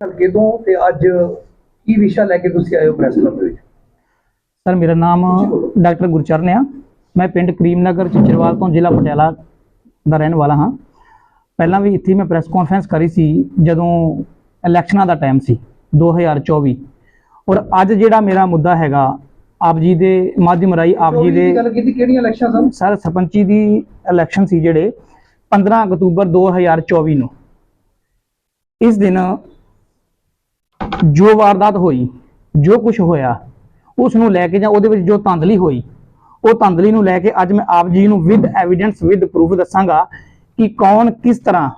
ਹਲਕੇ ਤੋਂ ਤੇ ਅੱਜ ਕੀ ਵਿਸ਼ਾ ਲੈ ਕੇ ਤੁਸੀਂ ਆਏ ਹੋ ਪ੍ਰੈਸ ਕਲੱਬ ਦੇ ਵਿੱਚ? ਸਰ ਮੇਰਾ ਨਾਮ ਡਾਕਟਰ ਗੁਰਚਰਨ ਆ। ਮੈਂ ਪਿੰਡ ਕਰੀਮਨਗਰ ਚਿਚਰਵਾਲ ਤੋਂ ਜ਼ਿਲ੍ਹਾ ਪਟਿਆਲਾ ਦਾ ਰਹਿਣ ਵਾਲਾ ਹਾਂ। ਪਹਿਲਾਂ ਵੀ ਇੱਥੇ ਮੈਂ ਪ੍ਰੈਸ ਕਾਨਫਰੰਸ ਕਰੀ ਸੀ ਜਦੋਂ ਇਲੈਕਸ਼ਨਾਂ ਦਾ ਟਾਈਮ ਸੀ 2024 ਔਰ ਅੱਜ ਜਿਹੜਾ ਮੇਰਾ ਮੁੱਦਾ ਹੈਗਾ ਆਪ ਜੀ ਦੇ ਮਾਧਿਅਮ ਰਾਹੀਂ ਆਪ ਜੀ ਦੇ ਗੱਲ ਕੀਤੀ ਕਿਹੜੀਆਂ ਇਲੈਕਸ਼ਨ ਸਨ? ਸਰ ਸਰਪੰਚੀ ਦੀ ਇਲੈਕਸ਼ਨ ਸੀ ਜਿਹੜੇ 15 ਅਕਤੂਬਰ 2024 ਨੂੰ। ਇਸ ਦਿਨ ਜੋ ਵਾਰਦਾਤ ਹੋਈ, ਜੋ ਕੁਝ ਹੋਇਆ, ਉਸ ਨੂੰ ਲੈ ਕੇ ਜਾਂ ਉਹਦੇ ਵਿੱਚ ਜੋ ਧਾਂਦਲੀ ਹੋਈ, ਉਹ ਧਾਂਦਲੀ ਨੂੰ ਲੈ ਕੇ ਅੱਜ ਮੈਂ ਆਪ ਜੀ ਨੂੰ ਵਿਦ ਐਵੀਡੈਂਸ ਵਿਦ ਪ੍ਰੂਫ ਦੱਸਾਂਗਾ ਕਿ ਕੌਣ ਕਿਸ ਤਰ੍ਹਾਂ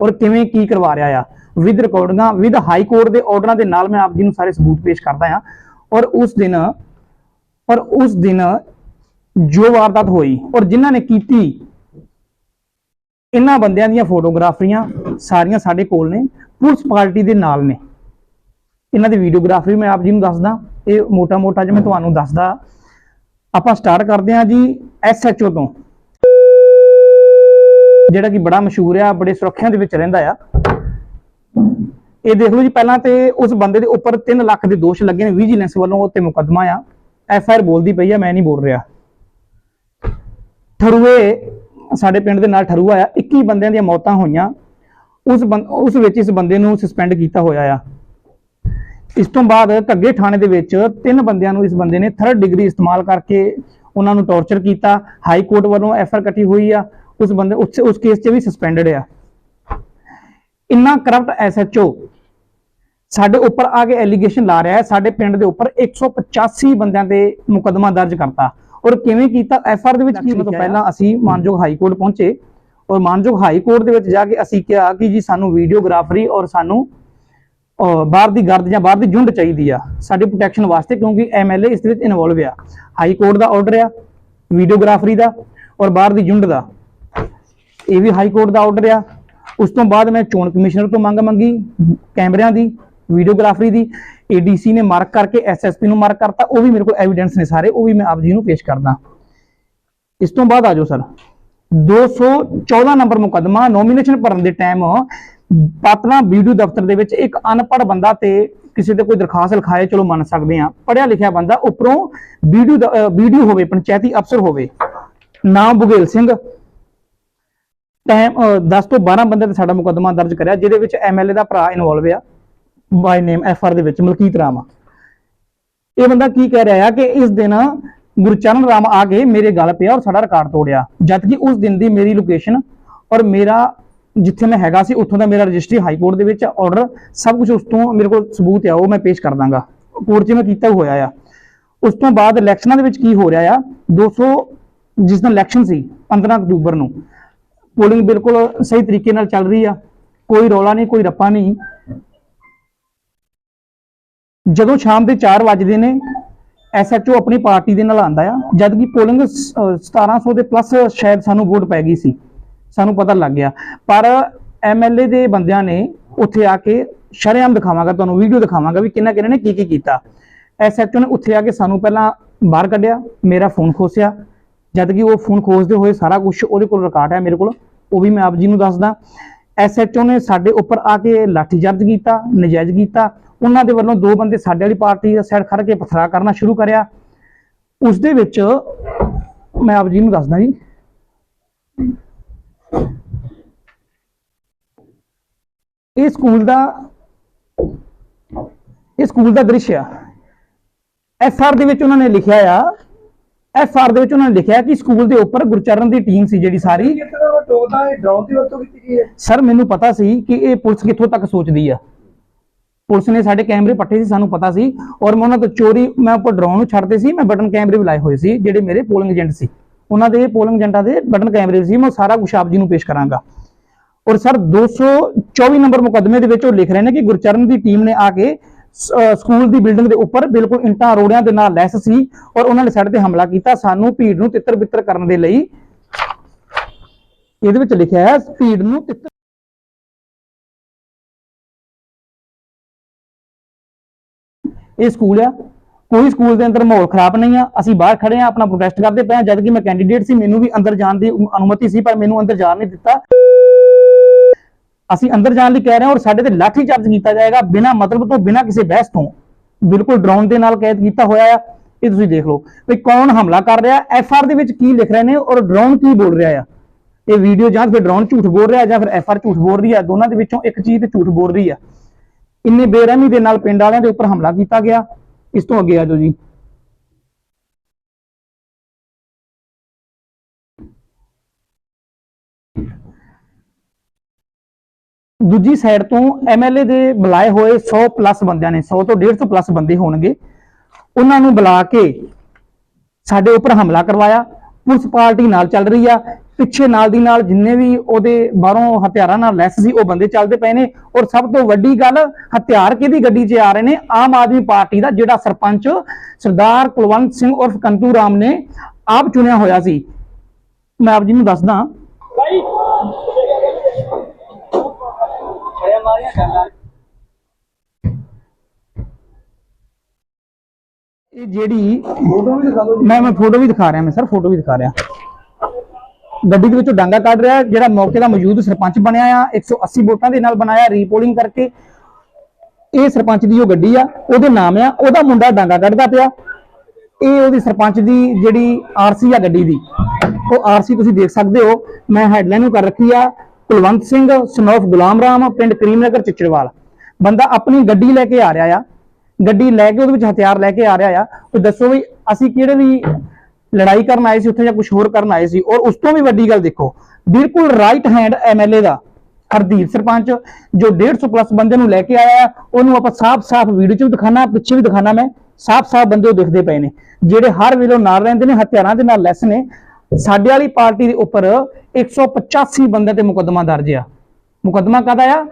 ਔਰ ਕਿਵੇਂ ਕੀ ਕਰਵਾ ਰਿਹਾ ਆ। ਵਿਦ ਰਿਕਾਰਡਿੰਗਾਂ ਵਿਦ ਹਾਈ ਕੋਰਟ ਦੇ ਆਰਡਰਾਂ ਦੇ ਨਾਲ ਮੈਂ ਆਪ ਜੀ ਨੂੰ ਸਾਰੇ ਸਬੂਤ ਪੇਸ਼ ਕਰਦਾ ਹਾਂ ਔਰ ਉਸ ਦਿਨ, ਔਰ ਉਸ ਦਿਨ ਜੋ ਵਾਰਦਾਤ ਹੋਈ ਔਰ ਜਿਨ੍ਹਾਂ ਨੇ ਕੀਤੀ, ਇਹਨਾਂ ਬੰਦਿਆਂ ਦੀਆਂ ਫੋਟੋਗ੍ਰਾਫਰੀਆਂ ਸਾਰੀਆਂ ਸਾਡੇ ਕੋਲ ਨੇ, ਪੁਲਿਸ ਪਾਰਟੀ ਦੇ ਨਾਲ ਨੇ। ਇਹਨਾਂ ਦੀ ਵੀਡੀਓਗ੍ਰਾਫੀ ਮੈਂ ਆਪ ਜੀ ਨੂੰ ਦੱਸਦਾ, ਇਹ ਮੋਟਾ-ਮੋਟਾ ਜਿਵੇਂ ਤੁਹਾਨੂੰ ਦੱਸਦਾ। ਆਪਾਂ ਸਟਾਰਟ ਕਰਦੇ ਹਾਂ ਜੀ ਐਸਐਚਓ ਤੋਂ। ਜਿਹੜਾ ਕਿ ਬੜਾ ਮਸ਼ਹੂਰ ਆ, ਬੜੇ ਸੁਰੱਖਿਆ ਦੇ ਵਿੱਚ ਰਹਿੰਦਾ ਆ। ਇਹ ਦੇਖ ਲਓ ਜੀ, ਪਹਿਲਾਂ ਤੇ ਉਸ ਬੰਦੇ ਦੇ ਉੱਪਰ 3 ਲੱਖ ਦੇ ਦੋਸ਼ ਲੱਗੇ ਨੇ ਵਿਜੀਲੈਂਸ ਵੱਲੋਂ ਉਹ ਤੇ ਮੁਕੱਦਮਾ ਆ। ਐਫ ਆਈ ਆਰ ਬੋਲਦੀ ਪਈ ਆ, ਮੈਂ ਨਹੀਂ ਬੋਲ ਰਿਹਾ। ਠਰੂਏ, ਸਾਡੇ ਪਿੰਡ ਦੇ ਨਾਲ ਠਰੂਆ ਆ 21 ਬੰਦਿਆਂ ਦੀਆਂ ਮੌਤਾਂ ਹੋਈਆਂ। ਉਸ ਬੰ- ਉਸ ਵਿੱਚ ਇਸ ਬੰਦੇ ਨੂੰ ਸਸਪੈਂਡ ਕੀਤਾ ਹੋਇਆ ਆ। ਇਸ ਤੋਂ ਬਾਅਦ ਘੱਗੇ ਥਾਣੇ ਦੇ ਵਿੱਚ ਤਿੰਨ ਬੰਦਿਆਂ ਨੂੰ ਇਸ ਬੰਦੇ ਨੇ ਥਰਡ ਡਿਗਰੀ ਇਸਤੇਮਾਲ ਕਰਕੇ ਉਹਨਾਂ ਨੂੰ ਟੌਰਚਰ ਕੀਤਾ। ਹਾਈ ਕੋਰਟ ਵੱਲੋਂ ਐਫ ਆਰ ਕੱਟੀ ਹੋਈ ਆ। ਉਸ ਬੰਦੇ ਉਸ ਉਸ ਕੇਸ 'ਚ ਵੀ ਸਸਪੈਂਡਡ ਆ। ਇੰਨਾ ਕਰਪਟ ਐਸਐਚਓ ਸਾਡੇ ਉੱਪਰ ਆ ਕੇ ਐਲੀਗੇਸ਼ਨ ਲਾ ਰਿਹਾ ਹੈ। ਸਾਡੇ ਪਿੰਡ ਦੇ ਉੱਪਰ 185 ਬੰਦਿਆਂ ਤੇ ਮੁਕੱਦਮਾ ਦਰਜ ਕਰਤਾ। ਔਰ ਕਿਵੇਂ ਕੀਤਾ? ਐਫ ਆਰ ਦੇ ਵਿੱਚ ਕੀ ਤੋਂ ਪਹਿਲਾਂ ਅਸੀਂ ਮਾਨਯੋਗ ਹਾਈ ਕੋਰਟ ਪਹੁੰਚੇ। ਔਰ ਮਾਨਯੋਗ ਹਾਈ ਕੋਰਟ ਦੇ ਵਿੱਚ ਜਾ ਕੇ ਅਸੀਂ ਕਿਹਾ ਕਿ ਜੀ ਸਾਨੂੰ ਵੀਡੀਓਗ੍ਰਾਫਰੀ ਔਰ ਸਾਨੂੰ ਬਾਹਰ ਦੀ ਗਰਦ ਜਾਂ ਬਾਹਰ ਦੀ ਜੁੰਡ ਚਾਹੀਦੀ ਆ ਸਾਡੀ ਪ੍ਰੋਟੈਕਸ਼ਨ ਵਾਸਤੇ ਕਿਉਂਕਿ ਐਮਐਲਏ ਇਸ ਦੇ ਵਿੱਚ ਇਨਵੋਲਵ ਆ। ਹਾਈ ਕੋਰਟ ਦਾ ਆਰਡਰ ਆ ਵੀਡੀਓਗ੍ਰਾਫਰੀ ਦਾ ਔਰ ਬਾਹਰ ਦੀ ਜੁੰਡ ਦਾ। ਇਹ ਵੀ ਹਾਈ ਕੋਰਟ ਦਾ ਆਰਡਰ ਆ। ਉਸ ਤੋਂ ਬਾਅਦ ਮੈਂ ਚੋਣ ਕਮਿਸ਼ਨਰ ਤੋਂ ਮੰਗ ਮੰਗੀ, ਕੈਮਰਿਆਂ ਦੀ ਵੀਡੀਓਗ੍ਰਾਫਰੀ ਦੀ ਏਡੀਸੀ ਨੇ ਮਾਰਕ ਕਰਕੇ ਐਸਐਸਪੀ ਨੂੰ ਮਾਰਕ ਕਰਤਾ, ਉਹ ਵੀ ਮੇਰੇ ਕੋਲ ਐਵੀਡੈਂਸ ਨੇ ਸਾਰੇ, ਉਹ ਵੀ ਮੈਂ ਆਪ ਜੀ ਨੂੰ ਪੇਸ਼ ਕਰਦਾ। ਇਸ ਤੋਂ ਬਾਅਦ ਆਜੋ ਸਰ। 214 ਨੰਬਰ ਮੁਕੱਦਮਾ ਨੋਮੀਨੇਸ਼ਨ ਭਰਨ ਦੇ ਟਾਈਮ ਪਾਤਨਾ ਵੀਡੀਓ ਦਫ਼ਤਰ ਦੇ ਵਿੱਚ ਇੱਕ ਅਨਪੜ੍ਹ ਬੰਦਾ ਤੇ ਕਿਸੇ ਤੇ ਕੋਈ ਦਰਖਾਸਤ ਲਿਖਾਏ, ਚਲੋ ਮੰਨ ਸਕਦੇ ਆ ਪੜਿਆ ਲਿਖਿਆ ਬੰਦਾ ਉੱਪਰੋਂ ਵੀਡੀਓ ਵੀਡੀਓ ਹੋਵੇ, ਪੰਚਾਇਤੀ ਅਫਸਰ ਹੋਵੇ। ਨਾਮ ਬੁਗੇਲ ਸਿੰਘ। ਟਾਈਮ 10 ਤੋਂ 12 ਬੰਦੇ ਤੇ ਸਾਡਾ ਮੁਕੱਦਮਾ ਦਰਜ ਕਰਿਆ, ਜਿਹਦੇ ਵਿੱਚ ਐਮਐਲਏ ਦਾ ਭਰਾ ਇਨਵੋਲਵ ਆ ਬਾਈ ਨੇਮ ਐਫਆਰ ਦੇ ਵਿੱਚ, ਮਲਕੀਤ ਰਾਮ ਇਹ ਬੰਦਾ ਕੀ ਕਹਿ ਰਿਹਾ ਆ ਕਿ ਇਸ ਦਿਨ ਗੁਰਚਰਨ ਰਾਮ ਆ ਕੇ ਮੇਰੇ ਗਲ ਪਿਆ ਔਰ ਸਾਡਾ ਰਿਕਾਰਡ ਤੋੜਿਆ, ਜਦਕਿ ਉਸ ਦਿਨ ਦੀ ਮੇਰੀ ਲੋਕੇਸ਼ਨ ਔਰ ਮੇਰਾ ਜਿੱਥੇ ਮੈਂ ਹੈਗਾ ਸੀ, ਉੱਥੋਂ ਦਾ ਮੇਰਾ ਰਜਿਸਟਰੀ ਹਾਈ ਕੋਰਟ ਦੇ ਵਿੱਚ ਆਰਡਰ ਸਭ ਕੁਝ ਉਸ ਤੋਂ ਮੇਰੇ ਕੋਲ ਸਬੂਤ ਆ, ਉਹ ਮੈਂ ਪੇਸ਼ ਕਰ ਦਾਂਗਾ। ਕੋਰਟ 'ਚ ਮੈਂ ਕੀਤਾ ਹੋਇਆ ਆ। ਉਸ ਤੋਂ ਬਾਅਦ ਇਲੈਕਸ਼ਨਾਂ ਦੇ ਵਿੱਚ ਕੀ ਹੋ ਰਿਹਾ ਆ 200 ਜਿਸ ਦਿਨ ਇਲੈਕਸ਼ਨ ਸੀ 15 ਅਕਤੂਬਰ ਨੂੰ, ਪੋਲਿੰਗ ਬਿਲਕੁਲ ਸਹੀ ਤਰੀਕੇ ਨਾਲ ਚੱਲ ਰਹੀ ਆ, ਕੋਈ ਰੌਲਾ ਨਹੀਂ, ਕੋਈ ਰੱਪਾ ਨਹੀਂ। ਜਦੋਂ ਸ਼ਾਮ ਦੇ 4 ਵਜੇ ਨੇ ਐਸਐਚਓ ਆਪਣੀ ਪਾਰਟੀ ਦੇ ਨਾਲ ਆਂਦਾ ਆ ਜਦ ਕਿ ਪੋਲਿੰਗ 1700 ਦੇ ਪਲੱਸ ਸ਼ਾਇਦ ਸਾਨੂੰ ਵੋਟ ਪੈ ਗਈ ਸੀ। ਸਾਨੂੰ ਪਤਾ ਲੱਗ ਗਿਆ। ਪਰ ਐਮਐਲਏ ਦੇ ਬੰਦਿਆਂ ਨੇ ਉੱਥੇ ਆ ਕੇ ਸ਼ਰੇਆਮ ਦਿਖਾਵਾਂਗਾ, ਤੁਹਾਨੂੰ ਵੀਡੀਓ ਦਿਖਾਵਾਂਗਾ ਵੀ ਕਿੰਨਾ ਕਿੰਨਾ ਨੇ ਕੀ ਕੀ ਕੀਤਾ ਐਸਐਚਓ ਨੇ ਉੱਥੇ ਆ ਕੇ ਸਾਨੂੰ ਪਹਿਲਾਂ ਬਾਹਰ ਕੱਢਿਆ, ਮੇਰਾ ਫੋਨ ਖੋਸਿਆ। ਜਦ ਕਿ ਉਹ ਫੋਨ ਖੋਸਦੇ ਹੋਏ ਸਾਰਾ ਕੁਝ ਉਹਦੇ ਕੋਲ ਰਿਕਾਰਡ ਹੈ ਮੇਰੇ ਕੋਲ, ਉਹ ਵੀ ਮੈਂ ਆਪ ਜੀ ਨੂੰ ਦੱਸਦਾ। ਐਸਐਚਓ ਨੇ ਸਾਡੇ ਉੱਪਰ ਆ ਕੇ ਲਾਠੀਚਾਰਜ ਕੀਤਾ, ਨਜਾਇਜ਼ ਕੀਤਾ। ਉਹਨਾਂ ਦੇ ਵੱਲੋਂ ਦੋ ਬੰਦੇ ਸਾਡੇ ਵਾਲੀ ਪਾਰਟੀ ਦਾ ਸਾਈਡ ਖੜ ਕੇ ਪਥਰਾ ਕਰਨਾ ਸ਼ੁਰੂ ਕਰਿਆ। ਉਸ ਦੇ ਵਿੱਚ ਮੈਂ ਆਪ ਜੀ ਨੂੰ ਦੱਸਦਾ ਜੀ ਇਹ ਸਕੂਲ ਦਾ ਇਹ ਸਕੂਲ ਦਾ ਦ੍ਰਿਸ਼ ਆ। ਐਫ ਆਰ ਦੇ ਵਿੱਚ ਉਹਨਾਂ ਨੇ ਲਿਖਿਆ ਆ। ਐਫ ਆਰ ਦੇ ਵਿੱਚ ਉਹਨਾਂ ਨੇ ਲਿਖਿਆ ਕਿ ਸਕੂਲ ਦੇ ਉੱਪਰ ਗੁਰਚਰਨ ਦੀ ਟੀਮ ਸੀ ਜਿਹੜੀ ਸਾਰੀ। ਡਰਾਉਣ ਸਰ ਮੈਨੂੰ ਪਤਾ ਸੀ ਕਿ ਇਹ ਪੁਲਿਸ ਕਿੱਥੋਂ ਤੱਕ ਸੋਚਦੀ ਆ। ਪੁਲਿਸ ਨੇ ਸਾਡੇ ਕੈਮਰੇ ਪੱਟੇ ਸੀ ਸਾਨੂੰ ਪਤਾ ਸੀ। ਔਰ ਮੈਂ ਉਹਨਾਂ ਤੋਂ ਚੋਰੀ ਮੈਂ ਉੱਪਰ ਡਰੋਨ ਨੂੰ ਛੱਡਦੇ ਸੀ ਮੈਂ ਬਟਨ ਕੈਮਰੇ ਵੀ ਲਾਏ ਹੋਏ ਸੀ ਜਿਹੜੇ ਮੇਰੇ ਪੋਲਿੰਗ ਏਜੰਟ ਸੀ। ਉਹਨਾਂ ਦੇ ਪੋਲਿੰਗ ਏਜੰਟਾਂ ਦੇ ਬਟਨ ਕੈਮਰੇ ਸੀ ਮੈਂ ਸਾਰਾ ਕੁਝ ਆਪ ਜੀ ਨੂੰ ਪੇਸ਼ ਕਰਾਂਗਾ। ਔਰ ਸਰ 224 ਨੰਬਰ ਮੁਕੱਦਮੇ ਦੇ ਵਿੱਚ ਉਹ ਲਿਖ ਰਹੇ ਨੇ ਕਿ ਗੁਰਚਰਨ ਦੀ ਟੀਮ ਨੇ ਆ ਕੇ ਸਕੂਲ ਦੀ ਬਿਲਡਿੰਗ ਦੇ ਉੱਪਰ ਬਿਲਕੁਲ ਇੰਟਾਂ ਰੋੜਿਆਂ ਦੇ ਨਾਲ ਲੈਸ ਸੀ ਔਰ ਉਹਨਾਂ ਨੇ ਸਾਡੇ ਤੇ ਹਮਲਾ ਕੀਤਾ। ਸਾਨੂੰ ਭੀੜ ਨੂੰ ਤਿੱਤਰ ਬਿੱਤਰ ਕਰਨ ਦੇ ਲਈ ਇਹਦੇ ਵਿੱਚ ਲਿਖਿਆ ਹੈ, ਭੀੜ ਨੂੰ ਤਿੱਤਰ ਇਹ ਸਕੂਲ ਆ। ਕੋਈ ਸਕੂਲ ਦੇ ਅੰਦਰ ਮਾਹੌਲ ਖਰਾਬ ਨਹੀਂ ਆ, ਅਸੀਂ ਬਾਹਰ ਖੜੇ ਆ, ਆਪਣਾ ਪ੍ਰੋਟੈਸਟ ਕਰਦੇ ਪਏ ਆ, ਜਦ ਕਿ ਮੈਂ ਕੈਂਡੀਡੇਟ ਸੀ, ਮੈਨੂੰ ਵੀ ਅੰਦਰ ਜਾਣ ਦੀ ਅਨੁਮਤੀ ਸੀ, ਪਰ ਮੈਨੂੰ ਅੰਦਰ ਜਾਣ ਨਹੀਂ ਦਿੱਤਾ। ਅਸੀਂ ਅੰਦਰ ਜਾਣ ਲਈ ਕਹਿ ਰਹੇ ਹਾਂ ਔਰ ਸਾਡੇ ਤੇ ਲਾਠੀ ਚਾਰਜ ਕੀਤਾ ਜਾਏਗਾ, ਬਿਨਾਂ ਮਤਲਬ ਤੋਂ, ਬਿਨਾਂ ਕਿਸੇ ਬਹਿਸ ਤੋਂ। ਬਿਲਕੁਲ ਡਰੋਨ ਦੇ ਨਾਲ ਕੈਦ ਕੀਤਾ ਹੋਇਆ ਆ। ਇਹ ਤੁਸੀਂ ਦੇਖ ਲਓ ਵੀ ਕੌਣ ਹਮਲਾ ਕਰ ਰਿਹਾ, ਐਫ ਆਰ ਦੇ ਵਿੱਚ ਕੀ ਲਿਖ ਰਹੇ ਨੇ ਔਰ ਡਰੋਨ ਕੀ ਬੋਲ ਰਿਹਾ ਆ। ਇਹ ਵੀਡੀਓ ਜਾਂ ਫਿਰ ਡਰੋਨ ਝੂਠ ਬੋਲ ਰਿਹਾ ਜਾਂ ਫਿਰ ਐਫ ਆਰ ਝੂਠ ਬੋਲ ਰਹੀ ਆ, ਦੋਨਾਂ ਦੇ ਵਿੱਚੋਂ ਇੱਕ ਚੀਜ਼ ਤੇ ਝੂਠ ਬੋਲ ਰਹੀ ਆ। ਇੰਨੇ ਬੇਰਹਿਮੀ ਦੇ ਨਾਲ ਪਿੰਡ ਵਾਲਿਆਂ ਦੇ ਉੱਪਰ ਹਮਲਾ ਕੀਤਾ ਗਿਆ। ਇਸ ਤੋਂ ਅੱਗੇ ਆ ਜਾਓ ਜੀ। ਦੂਜੀ ਸਾਈਡ ਤੋਂ ਐਮਐਲਏ ਦੇ ਬੁਲਾਏ ਹੋਏ 100 ਪਲੱਸ ਬੰਦਿਆਂ ਨੇ 100 ਤੋਂ 150 ਪਲੱਸ ਬੰਦੇ ਹੋਣਗੇ। ਉਹਨਾਂ ਨੂੰ ਬੁਲਾ ਕੇ ਸਾਡੇ ਉੱਪਰ ਹਮਲਾ ਕਰਵਾਇਆ। ਪੁਲਿਸ ਨਾਲ ਚੱਲ ਰਹੀ ਆ। ਪਿੱਛੇ ਨਾਲ ਦੀ ਨਾਲ ਜਿੰਨੇ ਵੀ ਉਹਦੇ ਬਾਹਰੋਂ ਹਥਿਆਰਾਂ ਨਾਲ ਲੈਸ ਸੀ, ਉਹ ਬੰਦੇ ਚੱਲਦੇ ਪਏ ਨੇ। ਔਰ ਸਭ ਤੋਂ ਵੱਡੀ ਗੱਲ, ਹਥਿਆਰ ਕਿਹਦੀ ਗੱਡੀ 'ਚ ਆ ਰਹੇ ਨੇ? ਆਮ ਆਦਮੀ ਪਾਰਟੀ ਦਾ ਜਿਹੜਾ ਸਰਪੰਚ ਸਰਦਾਰ ਕੁਲਵੰਤ ਸਿੰਘ ਉਰਫ ਕੰਤੂ ਰਾਮ ਨੇ ਆਪ ਚੁਣਿਆ ਹੋਇਆ ਸੀ। ਮੈਂ ਆਪ ਜੀ ਨੂੰ ਦੱਸਦਾ। ਇਹ ਜਿਹੜੀ ਫੋਟੋ ਵੀ ਦਿਖਾ ਦਿਓ ਮੈਂ ਮੈਂ ਫੋਟੋ ਵੀ ਦਿਖਾ ਰਿਹਾ, ਮੈਂ ਸਰ ਫੋਟੋ ਵੀ ਦਿਖਾ ਰਿਹਾ। ਗੱਡੀ ਦੇ ਵਿੱਚੋਂ ਡਾਂਗਾ ਕੱਢ ਰਿਹਾ, ਜਿਹੜਾ ਮੌਕੇ ਦਾ ਮੌਜੂਦ ਸਰਪੰਚ ਬਣਿਆ ਆ 180 ਵੋਟਾਂ ਦੇ ਨਾਲ ਬਣਾਇਆ ਰੀਪੋਲਿੰਗ ਕਰਕੇ। ਇਹ ਸਰਪੰਚ ਦੀ ਉਹ ਗੱਡੀ ਆ, ਉਹਦੇ ਨਾਮ ਆ, ਉਹਦਾ ਮੁੰਡਾ ਡਾਂਗਾ ਕੱਢਦਾ ਪਿਆ। ਇਹ ਉਹਦੀ ਸਰਪੰਚ ਦੀ ਜਿਹੜੀ ਆਰਸੀ ਆ ਗੱਡੀ ਦੀ, ਉਹ ਆਰਸੀ ਤੁਸੀਂ ਦੇਖ ਸਕਦੇ ਹੋ। ਮੈਂ ਹੈਡਲਾਈਨ ਨੂੰ ਕਰ ਰੱਖੀ ਆ, ਕੁਲਵੰਤ ਸਿੰਘ, ਸਨੋਫ ਗੁਲਾਮ ਰਾਮ, ਪਿੰਡ ਕਰੀਮਨਗਰ, ਚਿਚੜਵਾਲ। ਬੰਦਾ ਆਪਣੀ ਗੱਡੀ ਲੈ ਕੇ ਆ ਰਿਹਾ ਆ ਗੱਡੀ ਲੈ ਕੇ ਉਹਦੇ ਵਿੱਚ ਹਥਿਆਰ ਲੈ ਕੇ ਆ ਰਿਹਾ ਆ ਉਹ ਦੱਸੋ ਵੀ ਅਸੀਂ ਕਿਹੜੇ ਲਈ ਲੜਾਈ ਕਰਨ ਆਏ ਸੀ ਉੱਥੇ ਜਾਂ ਕੁਝ ਹੋਰ ਕਰਨ ਆਏ ਸੀ? ਔਰ ਉਸ ਤੋਂ ਵੀ ਵੱਡੀ ਗੱਲ ਦੇਖੋ, ਬਿਲਕੁਲ ਰਾਈਟ ਹੈਂਡ ਐਮਐਲਏ ਦਾ ਹਰਦੀਪ ਸਰਪੰਚ, ਜੋ 150 ਪਲੱਸ ਬੰਦੇ ਨੂੰ ਲੈ ਕੇ ਆਇਆ ਉਹਨੂੰ ਆਪਾਂ ਸਾਫ਼-ਸਾਫ਼ ਵੀਡੀਓ 'ਚ ਵੀ ਦਿਖਾਣਾ ਪਿੱਛੇ ਵੀ ਦਿਖਾਣਾ ਮੈਂ, ਸਾਫ਼-ਸਾਫ਼ ਬੰਦੇ ਉਹ ਦਿਖਦੇ ਪਏ ਨੇ, ਜਿਹੜੇ ਹਰ ਵੇਲੇ ਨਾਲ ਰਹਿੰਦੇ ਨੇ, ਹਥਿਆਰਾਂ ਦੇ ਨਾਲ ਲੈਸ ਨੇ, ਸਾਡੇ ਵਾਲੀ ਪਾਰਟੀ ਦੇ ਉੱਪਰ 185 ਬੰਦੇ ਤੇ ਮੁਕੱਦਮਾ ਦਰਜ ਆ। ਮੁਕੱਦਮਾ ਕਾਹਦਾ ਆ?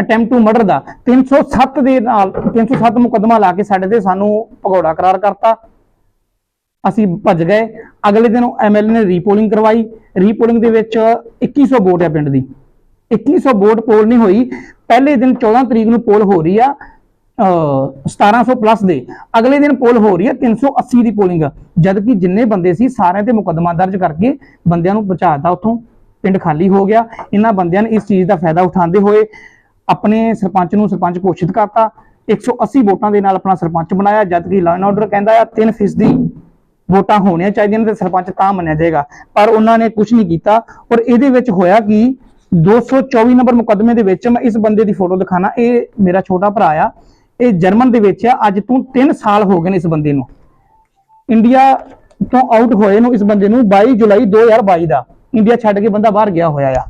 ਅਟੈਂਪਟ ਟੂ ਮਰਡਰ ਦਾ। 307 ਦੇ ਨਾਲ 307 ਮੁਕੱਦਮਾ ਲਾ ਕੇ ਸਾਡੇ ਤੇ ਸਾਨੂੰ ਭਗੌੜਾ ਕਰਾਰ ਕਰਤਾ। ਅਸੀਂ ਭੱਜ ਗਏ। ਅਗਲੇ ਦਿਨ ਐਮਐਲਏ ਨੇ ਰੀਪੋਲਿੰਗ ਕਰਵਾਈ। ਰੀਪੋਲਿੰਗ ਦੇ ਵਿੱਚ 2100 ਵੋਟ ਹੈ ਪਿੰਡ ਦੀ। 2100 ਵੋਟ ਪੋਲ ਨਹੀਂ ਹੋਈ। ਪਹਿਲੇ ਦਿਨ 14 ਤਰੀਕ ਨੂੰ ਪੋਲ ਹੋ ਰਹੀ ਆ, ਅਹ 1700 ਪਲੱਸ ਦੇ। ਅਗਲੇ ਦਿਨ ਪੋਲ ਹੋ ਰਹੀ ਹੈ 380 ਦੀ ਪੋਲਿੰਗ। ਜਦ ਕਿ ਜਿੰਨੇ ਬੰਦੇ ਸੀ ਸਾਰਿਆਂ ਤੇ ਮੁਕੱਦਮਾ ਦਰਜ ਕਰਕੇ ਬੰਦਿਆਂ ਨੂੰ ਪਹੁੰਚਾਤਾ ਉੱਥੋਂ। ਪਿੰਡ ਖਾਲੀ ਹੋ ਗਿਆ। ਇਹਨਾਂ ਬੰਦਿਆਂ ਨੇ ਇਸ ਚੀਜ਼ ਦਾ ਫਾਇਦਾ ਉਠਾਉਂਦੇ ਹੋਏ ਆਪਣੇ ਸਰਪੰਚ ਨੂੰ ਸਰਪੰਚ ਘੋਸ਼ਿਤ ਕਰਤਾ। 180 ਵੋਟਾਂ ਦੇ ਨਾਲ ਆਪਣਾ ਸਰਪੰਚ ਬਣਾਇਆ, ਜਦਕਿ ਲਾਅ ਐਂਡ ਆਰਡਰ ਕਹਿੰਦਾ ਆ 3% ਵੋਟਾਂ ਹੋਣੀਆਂ ਚਾਹੀਦੀਆਂ ਨੇ ਤੇ ਸਰਪੰਚ ਤਾਂ ਮੰਨਿਆ ਜਾਏਗਾ। ਪਰ ਉਹਨਾਂ ਨੇ ਕੁਝ ਨਹੀਂ ਕੀਤਾ ਔਰ ਇਹਦੇ ਵਿੱਚ ਹੋਇਆ ਕਿ 224 ਨੰਬਰ ਮੁਕੱਦਮੇ ਦੇ ਵਿੱਚ ਮੈਂ ਇਸ ਬੰਦੇ ਦੀ ਫੋਟੋ ਦਿਖਾਣਾ। ਇਹ ਮੇਰਾ ਛੋਟਾ ਭਰਾ ਆ, ਇਹ ਜਰਮਨ ਦੇ ਵਿੱਚ ਆ, ਅੱਜ ਤੋਂ 3 ਸਾਲ ਹੋ ਗਏ ਨੇ ਇਸ ਬੰਦੇ ਨੂੰ। ਇੰਡੀਆ ਤੋਂ ਆਊਟ ਹੋਏ ਨੂੰ ਇਸ ਬੰਦੇ ਨੂੰ 22 ਜੁਲਾਈ 2022 ਦਾ। ਇੰਡੀਆ ਛੱਡ ਕੇ ਬੰਦਾ ਬਾਹਰ ਗਿਆ ਹੋਇਆ ਆ।